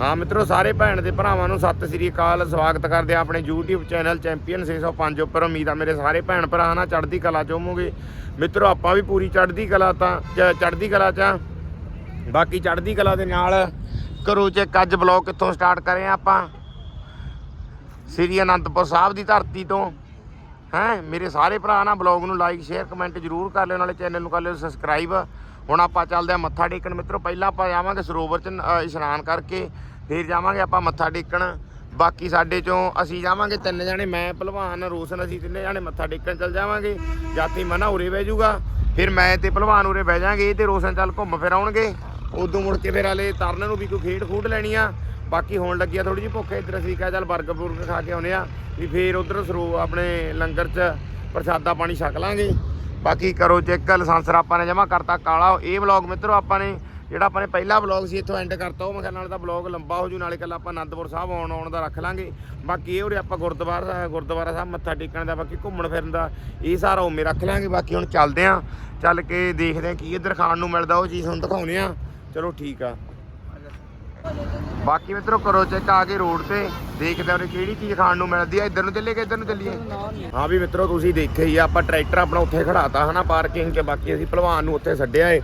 ਹਾਂ ਮਿੱਤਰੋ, ਸਾਰੇ ਭੈਣ ਦੇ ਭਰਾਵਾਂ ਨੂੰ ਸਤਿ ਸ੍ਰੀ ਅਕਾਲ। ਸਵਾਗਤ ਕਰਦੇ ਆ ਆਪਣੇ YouTube ਚੈਨਲ ਚੈਂਪੀਅਨ 605 ਉੱਪਰ। ਉਮੀਦ ਆ ਮੇਰੇ ਸਾਰੇ ਭੈਣ ਭਰਾ ਨਾ ਚੜ੍ਹਦੀ ਕਲਾ ਚ ਹੋਵੋਗੇ। ਮਿੱਤਰੋ, ਆਪਾਂ ਵੀ ਪੂਰੀ ਚੜ੍ਹਦੀ ਕਲਾ ਤਾਂ ਚੜ੍ਹਦੀ ਕਲਾ ਚ ਆ। ਬਾਕੀ ਚੜ੍ਹਦੀ ਕਲਾ ਦੇ ਨਾਲ ਕਰੋ ਚੈੱਕ ਅੱਜ ਬਲੌਗ ਕਿੱਥੋਂ ਸਟਾਰਟ ਕਰੇ ਆ ਆਪਾਂ? ਸ੍ਰੀ ਅਨੰਦਪੁਰ ਸਾਹਿਬ ਦੀ ਧਰਤੀ ਤੋਂ। ਹੈ, ਮੇਰੇ ਸਾਰੇ ਭਰਾ ਨਾ ਬਲੌਗ ਨੂੰ ਲਾਈਕ ਸ਼ੇਅਰ ਕਮੈਂਟ ਜਰੂਰ ਕਰ ਲਿਓ, ਨਾਲੇ ਚੈਨਲ ਨੂੰ ਕਰ ਲਿਓ ਸਬਸਕ੍ਰਾਈਬ ਹੁਣ ਆਪਾਂ ਚੱਲਦੇ ਆ ਮੱਥਾ ਟੇਕਣ। ਮਿੱਤਰੋ, ਪਹਿਲਾਂ ਆਪਾਂ ਜਾਵਾਂਗੇ ਸਰੋਵਰ 'ਚ ਇਸ਼ਨਾਨ ਕਰਕੇ, ਫਿਰ ਜਾਵਾਂਗੇ ਆਪਾਂ ਮੱਥਾ ਟੇਕਣ। ਬਾਕੀ ਸਾਡੇ ਚੋਂ ਅਸੀਂ ਜਾਵਾਂਗੇ ਤਿੰਨ ਜਾਣੇ, ਮੈਂ ਭਲਵਾਨ ਰੋਸ਼ਨ, ਅਸੀਂ ਤਿੰਨੇ ਜਾਣੇ ਮੱਥਾ ਟੇਕਣ ਚੱਲ ਜਾਵਾਂਗੇ। ਜਾਤੀ ਮਨਾ ਉਰੇ ਬਹਿ ਜੂਗਾ ਫਿਰ ਮੈਂ ਤੇ ਭਲਵਾਨ ਉਰੇ ਬਹਿ ਜਾਾਂਗੇ ਤੇ ਰੋਸ਼ਨ ਚੱਲ ਘੁੰਮ ਫਿਰ ਆਉਣਗੇ। ਉਦੋਂ ਮੁੜ ਕੇ ਫਿਰ ਹਲੇ ਤਰਨ ਨੂੰ ਵੀ ਕੋਈ ਖੇਡ ਖੂਡ ਲੈਣੀ ਆ। ਬਾਕੀ ਹੋਣ ਲੱਗੀ ਆ ਥੋੜੀ ਜਿਹੀ ਭੁੱਖ, ਇੱਧਰ ਅਸੀਂ ਕਿਹਾ ਚੱਲ ਬਰਗਰ ਬੁਰਗਰ ਖਾ ਕੇ ਆਉਨੇ ਆ ਵੀ ਫੇਰ ਉਧਰ ਸਰੋ, ਆਪਣੇ ਲੰਗਰ 'ਚ ਪ੍ਰਸ਼ਾਦਾ ਪਾਣੀ ਛਕ ਲਾਂਗੇ। ਬਾਕੀ ਕਰੋ ਚੈੱਕ ਲਾਇਸੈਂਸਰ ਆਪਾਂ ਨੇ ਜਮਾ ਕਰਤਾ ਕਾਲਾ। ਇਹ ਵਲੌਗ ਮਿੱਤਰੋ ਆਪਾਂ ਨੇ, ਜਿਹੜਾ ਆਪਾਂ ਨੇ ਪਹਿਲਾ ਵਲੌਗ ਸੀ, ਇੱਥੋਂ ਐਂਡ ਕਰਤਾ। ਉਹ ਮੈਂ ਕਿਹਾ ਨਾਲ ਦਾ ਵਲੌਗ ਲੰਬਾ ਹੋ ਜੂ, ਨਾਲੇ ਕੱਲ ਆਪਾਂ ਆਨੰਦਪੁਰ ਸਾਹਿਬ ਆਉਣ ਆਉਣ ਦਾ ਰੱਖ ਲਾਂਗੇ। ਬਾਕੀ ਇਹ ਉਰੇ ਆਪਾਂ ਗੁਰਦੁਆਰਾ ਗੁਰਦੁਆਰਾ ਸਾਹਿਬ ਮੱਥਾ ਟੇਕਣ ਦਾ, ਬਾਕੀ ਘੁੰਮਣ ਫਿਰਨ ਦਾ, ਇਹ ਸਾਰਾ ਉਮੇ ਰੱਖ ਲਾਂਗੇ। ਬਾਕੀ ਹੁਣ ਚੱਲਦੇ ਆਂ। ਚੱਲ ਕੇ ਦੇਖਦੇ ਆਂ ਕੀ ਇੱਧਰ ਖਾਣ ਨੂੰ ਮਿਲਦਾ, ਉਹ ਚੀਜ਼ ਹੁਣ ਦਿਖਾਉਨੇ ਆ। ਚਲੋ ਠੀਕ ਆ। ਬਾਕੀ ਮਿੱਤਰੋ ਕਰੋ ਚੈੱਕ ਆ ਕੇ ਰੋਡ ਤੇ, ਦੇਖਦੇ ਹਾਂ ਕਿਹੜੀ ਚੀਜ਼ ਖਾਣ ਨੂੰ ਮਿਲਦੀ ਆ, ਇੱਧਰ ਨੂੰ ਚੱਲੀਏ ਕਿ ਇੱਧਰ ਨੂੰ ਚੱਲੀਏ? ਹਾਂ ਵੀ ਮਿੱਤਰੋ ਤੁਸੀਂ ਦੇਖਿਆ ਹੀ ਆ, ਆਪਾਂ ਟਰੈਕਟਰ ਆਪਣਾ ਉੱਥੇ ਖੜਾਤਾ ਹਨਾ ਪਾਰਕਿੰਗ 'ਚ ਬਾਕੀ ਅਸੀਂ ਭਲਵਾਨ ਨੂੰ ਉੱਥੇ ਛੱਡਿਆ ਏ।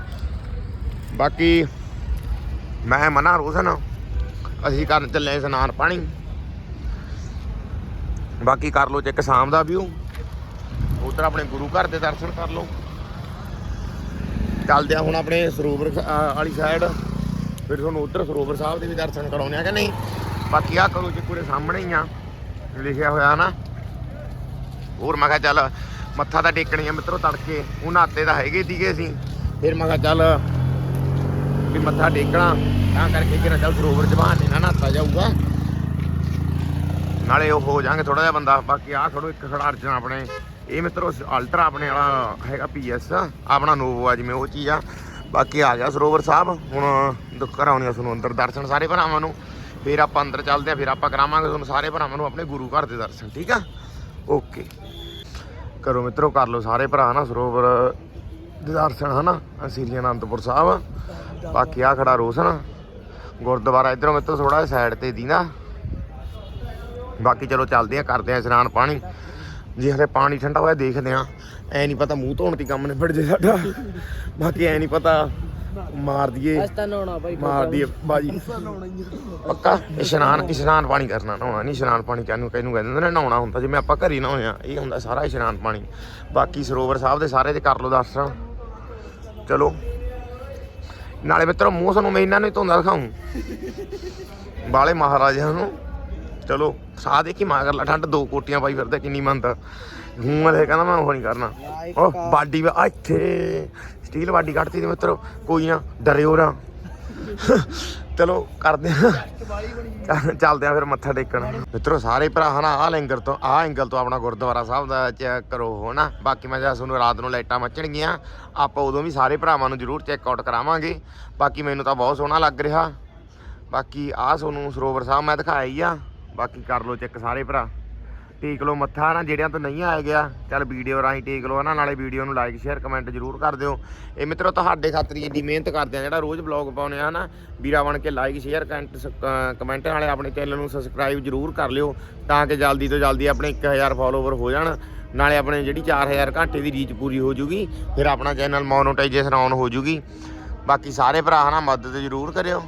ਬਾਕੀ ਮੈਂ ਮਨਾ ਰੋਸ਼ਨ ਅਸੀਂ ਕਰਨ ਚੱਲੇ ਇਸ਼ਨਾਨ ਪਾਣੀ। ਬਾਕੀ ਕਰ ਲੋ ਚੈੱਕ ਸ਼ਾਮ ਦਾ ਵਿਊ ਉਧਰ ਆਪਣੇ ਗੁਰੂ ਘਰ ਦੇ ਦਰਸ਼ਨ ਕਰ ਲੋ ਚੱਲਦੇ ਆ ਹੁਣ ਆਪਣੇ ਸਰੋਵਰ ਸ- ਵਾਲੀ ਸਾਈਡ ਫਿਰ ਤੁਹਾਨੂੰ ਉਧਰ ਸਰੋਵਰ ਸਾਹਿਬ ਦੇ ਵੀ ਦਰਸ਼ਨ ਕਰਾਉਣੇ ਆ ਕਿ ਨਹੀਂ? ਬਾਕੀ ਆ ਕਰੋ ਜੀ ਪੂਰੇ ਸਾਹਮਣੇ ਹੀ ਆ, ਲਿਖਿਆ ਹੋਇਆ ਨਾ। ਹੋਰ ਮੈਂ ਕਿਹਾ ਚੱਲ ਮੱਥਾ ਤਾਂ ਟੇਕਣੀ ਆ ਮਿੱਤਰੋ ਤੜਕੇ, ਉਹ ਨਾਤੇ ਤਾਂ ਹੈਗੇ ਸੀਗੇ ਸੀ ਫਿਰ ਮੈਂ ਕਿਹਾ ਚੱਲ ਵੀ ਮੱਥਾ ਟੇਕਣਾ, ਤਾਂ ਕਰਕੇ ਕਿਹੜਾ ਚੱਲ ਸਰੋਵਰ ਚ ਬਹਾਨੇ ਨਾਲ ਨਹਾਤਾ ਜਾਊਗਾ। ਨਾਲੇ ਉਹ ਹੋ ਜਾਣਗੇ ਥੋੜਾ ਜਿਹਾ ਬੰਦਾ, ਬਾਕੀ ਆ ਖੜੋ ਇੱਕ ਖੜਾ ਅਰਜਨ ਆਪਣੇ। ਇਹ ਮਿੱਤਰੋ ਅਲਟਰਾ ਆਪਣੇ ਵਾਲਾ ਹੈਗਾ ਪੀਐਸ ਆਪਣਾ ਨੋਵੋ ਜਿਵੇਂ ਉਹ ਚੀਜ਼ ਆ। ਬਾਕੀ ਆ ਗਿਆ ਸਰੋਵਰ ਸਾਹਿਬ। ਹੁਣ ਦੁੱਖ ਕਰਾਉਣੀ ਆ ਤੁਹਾਨੂੰ ਅੰਦਰ ਦਰਸ਼ਨ ਸਾਰੇ ਭਰਾਵਾਂ ਨੂੰ। ਫਿਰ ਆਪਾਂ ਅੰਦਰ ਚੱਲਦੇ ਆ, ਫਿਰ ਆਪਾਂ ਕਰਾਵਾਂਗੇ ਤੁਹਾਨੂੰ ਸਾਰੇ ਭਰਾਵਾਂ ਨੂੰ ਆਪਣੇ ਗੁਰੂ ਘਰ ਦੇ ਦਰਸ਼ਨ, ਠੀਕ ਆ? ਓਕੇ। ਕਰੋ ਮਿੱਤਰੋ, ਕਰ ਲਓ ਸਾਰੇ ਭਰਾ ਨਾ ਸਰੋਵਰ ਦੇ ਦਰਸ਼ਨ ਹਨਾ ਸ੍ਰੀ ਅਨੰਦਪੁਰ ਸਾਹਿਬ। ਬਾਕੀ ਆ ਖੜਾ ਰੋਸ਼ਨ ਗੁਰਦੁਆਰਾ ਇਧਰੋਂ ਮਿੱਤਰੋ ਥੋੜਾ ਸਾਈਡ ਤੇ ਦੀ ਨਾ ਬਾਕੀ ਚਲੋ ਚੱਲਦੇ ਆ, ਕਰਦੇ ਆ ਇਸ਼ਨਾਨ ਪਾਣੀ। ਜੇ ਹਲੇ ਪਾਣੀ ਠੰਡਾ ਹੋਇਆ, ਦੇਖਦੇ ਆ। ਐ ਨਹੀਂ ਪਤਾ ਮੂੰਹ ਧੋਣ ਦੀ ਕੰਮ ਨਿਬੜ ਜੇ ਸਾਡਾ। ਬਾਕੀ ਐ ਨਹੀਂ ਪਤਾ ਮਾਰ ਦਈਏ। ਤਾਂ ਨਹਾਉਣਾ ਬਾਈ ਮਾਰ ਦਈਏ ਬਾਜੀ। ਪੱਕਾ? ਇਸ਼ਨਾਨ ਇਸ਼ਨਾਨ ਪਾਣੀ ਕਰਨਾ ਨਹਾਉਣਾ ਨਹੀਂ ਇਸ਼ਨਾਨ ਪਾਣੀ ਕਾਹਨੂੰ ਕਹਿੰਨੂੰ ਕਹਿੰਦੇ ਹੁੰਦੇ ਨੇ ਨਹਾਉਣਾ ਹੁੰਦਾ ਜਿਵੇਂ ਆਪਾਂ ਘਰੀ ਨਹਾਉਂਦੇ ਆ ਇਹ ਹੁੰਦਾ ਸਾਰਾ ਇਸ਼ਨਾਨ ਪਾਣੀ। ਬਾਕੀ ਸਰੋਵਰ ਸਾਹਿਬ ਦੇ ਸਾਰੇ ਤੇ ਕਰ ਲਓ ਦਰਸ਼ਨ। ਚਲੋ। ਨਾਲੇ ਮਿੱਤਰੋ ਮੂੰਹ ਸਾਨੂੰ ਮੈਂ ਇਹਨਾਂ ਨੂੰ ਧੋਂਦਾ ਦਿਖਾਉਂ ਬਾਲੇ ਮਹਾਰਾਜਿਆਂ ਨੂੰ। ਚਲੋ ਸਾਹ ਦੇਖੀ ਮਾਂ ਕਰ ਲਾ ਠੰਡ ਦੋ ਕੋਟੀਆਂ ਪਾਈ ਫਿਰਦਾ ਕਿੰਨੀ ਮੰਨਦਾ ਹੂੰ ਵਾਲੇ ਕਹਿੰਦਾ ਮੈਂ ਉਹ ਨਹੀਂ ਕਰਨਾ। ਉਹ ਬਾਡੀ ਆ ਇੱਥੇ। ਸਟੀਲ ਬਾਡੀ ਕੱਢਤੀ ਤੇ ਮਿੱਤਰੋ ਕੋਈ ਨਾ ਡਰਿਓ ਨਾ। ਚਲੋ ਕਰਦੇ ਆ। ਚੱਲਦੇ ਆ ਫਿਰ ਮੱਥਾ ਟੇਕਣ। ਮਿੱਤਰੋ ਸਾਰੇ ਭਰਾ ਹਨਾ ਆ ਲੰਗਰ ਤੋਂ ਆ ਐਂਗਲ ਤੋਂ ਆਪਣਾ ਗੁਰਦੁਆਰਾ ਸਾਹਿਬ ਦਾ ਚੈੱਕ ਕਰੋ ਹਨਾ ਬਾਕੀ ਮੈਂ ਜਾਂ ਤੁਹਾਨੂੰ ਰਾਤ ਨੂੰ ਲਾਈਟਾਂ ਮੱਚਣਗੀਆਂ ਆਪਾਂ ਉਦੋਂ ਵੀ ਸਾਰੇ ਭਰਾਵਾਂ ਨੂੰ ਜ਼ਰੂਰ ਚੈੱਕ ਆਊਟ ਕਰਾਵਾਂਗੇ। ਬਾਕੀ ਮੈਨੂੰ ਤਾਂ ਬਹੁਤ ਸੋਹਣਾ ਲੱਗ ਰਿਹਾ। ਬਾਕੀ ਆ ਤੁਹਾਨੂੰ ਸਰੋਵਰ ਸਾਹਿਬ ਮੈਂ ਦਿਖਾਇਆ ਹੀ ਆ। ਬਾਕੀ ਕਰ ਲਓ ਚੈੱਕ ਸਾਰੇ ਭਰਾ। ਟੇਕ ਲਓ ਮੱਥਾ ਨਾ, ਜਿਹੜਿਆਂ ਤੋਂ ਨਹੀਂ ਆਇਆ ਗਿਆ, ਚੱਲ ਵੀਡੀਓ ਰਾਹੀਂ ਟੇਕ ਲਓ ਨਾ ਨਾਲੇ ਵੀਡੀਓ ਨੂੰ ਲਾਈਕ ਸ਼ੇਅਰ ਕਮੈਂਟ ਜ਼ਰੂਰ ਕਰ ਦਿਓ। ਇਹ ਮਿੱਤਰੋ, ਤੁਹਾਡੇ ਖਾਤਰ ਹੀ ਇੰਨੀ ਮਿਹਨਤ ਕਰਦੇ ਆ ਜਿਹੜਾ ਰੋਜ਼ ਬਲੌਗ ਪਾਉਨੇ ਆ ਨਾ ਵੀਰਾ ਬਣ ਕੇ ਲਾਈਕ ਸ਼ੇਅਰ ਕਮੈਂਟ ਨਾਲੇ ਆਪਣੇ ਚੈਨਲ ਨੂੰ ਸਬਸਕ੍ਰਾਈਬ ਜ਼ਰੂਰ ਕਰ ਲਿਓ, ਤਾਂ ਕਿ ਜਲਦੀ ਤੋਂ ਜਲਦੀ ਆਪਣੇ 1000 ਫਾਲੋਵਰ ਹੋ ਜਾਣ, ਨਾਲੇ ਆਪਣੇ ਜਿਹੜੀ 4000 ਘੰਟੇ ਦੀ ਰੀਚ ਪੂਰੀ ਹੋ ਜੂਗੀ, ਫਿਰ ਆਪਣਾ ਚੈਨਲ ਮੋਨੋਟਾਈਜੇਸ਼ਨ ਆਨ ਹੋ ਜੂਗੀ। ਬਾਕੀ ਸਾਰੇ ਭਰਾ ਨਾ ਮਦਦ ਜ਼ਰੂਰ ਕਰਿਓ।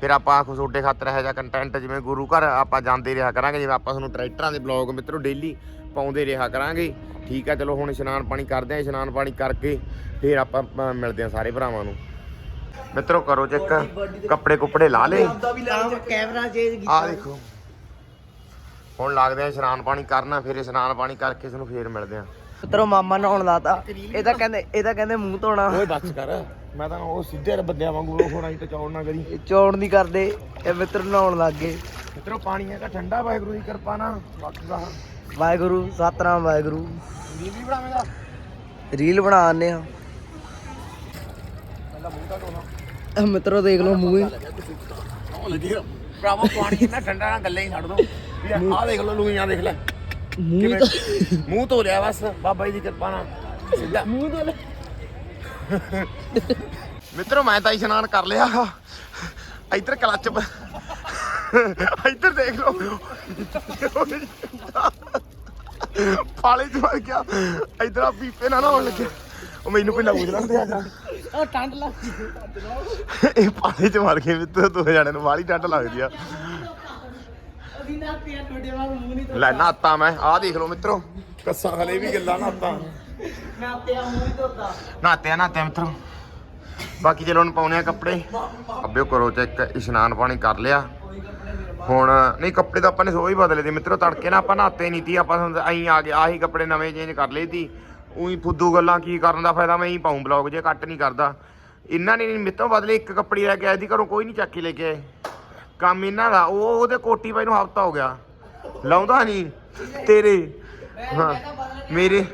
ਫਿਰ ਆਪਾਂ ਤੁਹਾਡੇ ਖਾਤਰ ਇਹੋ ਜਿਹਾ ਕੰਟੈਂਟ ਜਿਵੇਂ ਗੁਰੂ ਘਰ ਆਪਾਂ ਜਾਂਦੇ ਰਿਹਾ ਕਰਾਂਗੇ ਜਿਵੇਂ ਆਪਾਂ ਤੁਹਾਨੂੰ ਟਰੈਕਟਰਾਂ ਦੇ ਬਲੌਗ ਮਿੱਤਰੋ ਡੇਲੀ ਪਾਉਂਦੇ ਰਿਹਾ ਕਰਾਂਗੇ। ਠੀਕ ਆ ਚਲੋ ਹੁਣ ਇਸ਼ਨਾਨ ਪਾਣੀ ਕਰਦੇ ਆ ਇਸ਼ਨਾਨ ਪਾਣੀ ਕਰਕੇ ਫਿਰ ਆਪਾਂ ਅ, ਮਿਲਦੇ ਆ ਸਾਰੇ ਭਰਾਵਾਂ ਨੂੰ। ਮਿੱਤਰੋ ਕਰੋ ਚੈੱਕ ਕੱਪੜੇ ਕੁੱਪੜੇ ਲਾ ਲੇ ਕੈਮਰਾ ਚੇਂਜ ਆ ਦੇਖੋ। ਹੁਣ ਲੱਗਦੇ ਆ ਇਸ਼ਨਾਨ ਪਾਣੀ ਕਰਨਾ ਫਿਰ ਇਸ਼ਨਾਨ ਪਾਣੀ ਕਰਕੇ ਤੁਹਾਨੂੰ ਫੇਰ ਮਿਲਦੇ ਆ ਪੁੱਤਰੋ ਮਾਮਾ ਨਹਾਉਣ ਲਾਤਾ। ਇਹ ਤਾਂ ਕਹਿੰਦੇ ਇਹ ਤਾਂ ਕਹਿੰਦੇ ਮੂੰਹ ਧੋਣਾ। ਓਏ ਬੱਸ ਕਰ। ਮੈਂ ਤਾਂ ਉਹ ਸਿੱਧੇ ਬੰਦਿਆਂ ਵਾਂਗੂ ਉਹ ਹੋਣਾ ਹੀ ਤੇ ਚੌੜ ਨਾ ਕਰੀ। ਇਹ ਚੌੜ ਨਹੀਂ ਕਰਦੇ ਇਹ ਮਿੱਤਰ ਨਹਾਉਣ ਲੱਗ ਗਏ। ਮਿੱਤਰੋ ਪਾਣੀ ਹੈਗਾ ਠੰਡਾ ਵਾਹਿਗੁਰੂ ਦੀ ਕਿਰਪਾ ਨਾਲ। ਬਾਕੀ ਦਾ ਵਾਹਿਗੁਰੂ ਸਤਨਾਮ ਵਾਹਿਗੁਰੂ। ਰੀਲ ਵੀ ਬਣਾਵੇਂਗਾ। ਰੀਲ ਬਣਾ ਆਨੇ ਆ ਇਹ ਮਿੱਤਰੋ ਦੇਖ ਲਓ ਮੂੰਹ। ਹੀ ਭਰਾਵਾ ਪਾਣੀ ਇੰਨਾ ਠੰਡਾ ਨਾ ਗੱਲੇ ਹੀ ਛੱਡ ਦੋ। ਵੀ ਆਹ ਦੇਖ ਲਓ ਲੂਈਆਂ ਦੇਖ ਲੈ। ਮੂੰਹ ਤਾਂ ਮੂੰਹ ਧੋ ਲਿਆ ਬਸ ਬਾਬਾ ਜੀ ਦੀ ਕਿਰਪਾ ਨਾਲ। ਸਿੱਧਾ। ਮੂੰਹ ਤਾਂ ਮਿੱਤਰੋ ਮੈਂ ਤਾਂ ਇਸ਼ਨਾਨ ਕਰ ਲਿਆ। ਇੱਧਰ ਕਲੱਚ ਇੱਧਰ ਦੇਖ ਲਓ। ਪਾਲੇ ਚ ਵੜ ਗਿਆ। ਇੱਧਰ ਆ ਪੀਪੇ ਨਾਲ ਨਹਾਉਣ ਲੱਗਿਆ ਉਹ ਮੈਨੂੰ ਪਿੰਡਾ ਪੁੱਛ ਲੈਂਦੇ ਆ ਜਾ ਉਹ ਟੰਡ ਲੱਗ ਇਹ ਪਾਲੇ ਚ ਵੜ ਕੇ ਮਿੱਤਰ ਦੋ ਜਣਿਆਂ ਨੂੰ। ਵਾਲੀ ਟੱਟ ਲੱਗਦੀ ਆ। ਉਹਦੀ ਨਾ ਪਿਆ ਤੁਹਾਡੇ ਵਾਂਗ ਮੂੰਹ ਨਹੀਂ ਲੈ ਨਾਤਾ ਮੈਂ। ਆਹ ਦੇਖ ਲਓ ਮਿੱਤਰੋ। ਕੱਸਾਂ ਹਲੇ ਵੀ ਗੱਲਾਂ ਨਾਤਾ। ਮੈਂ ਆ ਨਾਤੇ ਆ ਮਿੱਤਰੋ, ਬਾਕੀ ਚਲੋ ਹੁਣ ਪਾਉਨੇ ਆ ਕੱਪੜੇ। ਅੱਬਿਓ ਕਰੋ ਚੈੱਕ ਇਸ਼ਨਾਨ ਪਾਣੀ ਕਰ ਲਿਆ। ਹੁਣ ਨਹੀਂ, ਕੱਪੜੇ ਤਾਂ ਆਪਾਂ ਨੇ ਸੋ ਹੀ ਬਦਲੇ ਤੇ ਮਿੱਤਰੋ, ਤੜਕੇ ਨਾ ਆਪਾਂ ਨਾਤੇ ਨਹੀਂ ਤੀ, ਆਪਾਂ ਐਂ ਆ ਗਏ, ਆਹੀ ਕੱਪੜੇ ਨਵੇਂ ਚੇਂਜ ਕਰ ਲਏ ਤੀ। ਉਹੀ ਫੁੱਦੂ ਗੱਲਾਂ ਕੀ ਕਰਨ ਦਾ ਫਾਇਦਾ, ਮੈਂ ਹੀ ਪਾਉਂ ਬਲੌਗ ਜੇ, ਕੱਟ ਨਹੀਂ ਕਰਦਾ। ਇਹਨਾਂ ਨੇ ਨਹੀਂ ਮਿੱਤਰੋ, ਬਦਲੇ ਇੱਕ ਕੱਪੜੀ ਲੈ ਕੇ ਆਏ ਦੀ ਘਰੋਂ ਕੋਈ ਨਹੀਂ ਚੱਕ ਕੇ ਲੈ ਕੇ ਆਏ। ਕੰਮ ਇਹਨਾਂ ਦਾ, ਉਹ ਉਹਦੇ ਕੋਟੀ ਪਾਈ ਨੂੰ ਹਫਤਾ ਹੋ ਗਿਆ। ਲਾਉਂਦਾ ਨਹੀਂ ਤੇਰੇ। ਹਾਂ, ਮੇਰੇ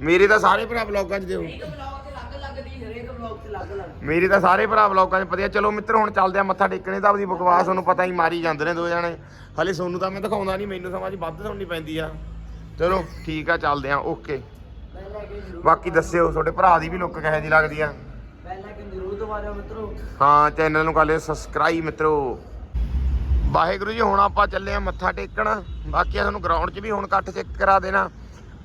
ਮੇਰੇ ਤਾਂ ਸਾਰੇ ਭਰਾ ਬਲੌਗਾਂ 'ਚ ਦਿਓ। ਮੇਰੇ ਤਾਂ ਸਾਰੇ ਭਰਾ ਬਲੌਗਾਂ 'ਚ ਪਤਾ ਚਲੋ ਮਿੱਤਰ ਹੁਣ ਚੱਲਦੇ ਆ ਮੱਥਾ ਟੇਕਣੇ ਤਾਂ ਆਪਦੀ ਬਕਵਾਸ ਤੁਹਾਨੂੰ ਪਤਾ ਹੀ ਮਾਰੀ ਜਾਂਦੇ ਨੇ ਦੋ ਜਣੇ। ਹਲੇ ਸੋਨੂੰ ਤਾਂ ਮੈਂ ਦਿਖਾਉਂਦਾ ਨਹੀਂ ਮੈਨੂੰ ਸਮਾਂ 'ਚ ਵੱਧ ਸੁਣਨੀ ਪੈਂਦੀ ਆ। ਚਲੋ ਠੀਕ ਆ ਚੱਲਦੇ ਆ। ਓਕੇ। ਬਾਕੀ ਦੱਸਿਓ ਤੁਹਾਡੇ ਭਰਾ ਦੀ ਵੀ ਲੁੱਕ ਕਿਹੋ ਜਿਹੀ ਲੱਗਦੀ ਆ? ਪਹਿਲਾਂ ਕਿ ਜ਼ਰੂਰ ਦੁਬਾਰਾ ਮਿੱਤਰੋ। ਹਾਂ ਚੈਨਲ ਨੂੰ ਕਰ ਲਿਓ ਸਬਸਕ੍ਰਾਈਬ ਮਿੱਤਰੋ। ਵਾਹਿਗੁਰੂ ਜੀ ਹੁਣ ਆਪਾਂ ਚੱਲੇ ਆ ਮੱਥਾ ਟੇਕਣ। ਬਾਕੀ ਤੁਹਾਨੂੰ ਗਰਾਊਂਡ 'ਚ ਵੀ ਹੁਣ ਇਕੱਠ ਚੈੱਕ ਕਰਾ ਦੇਣਾ।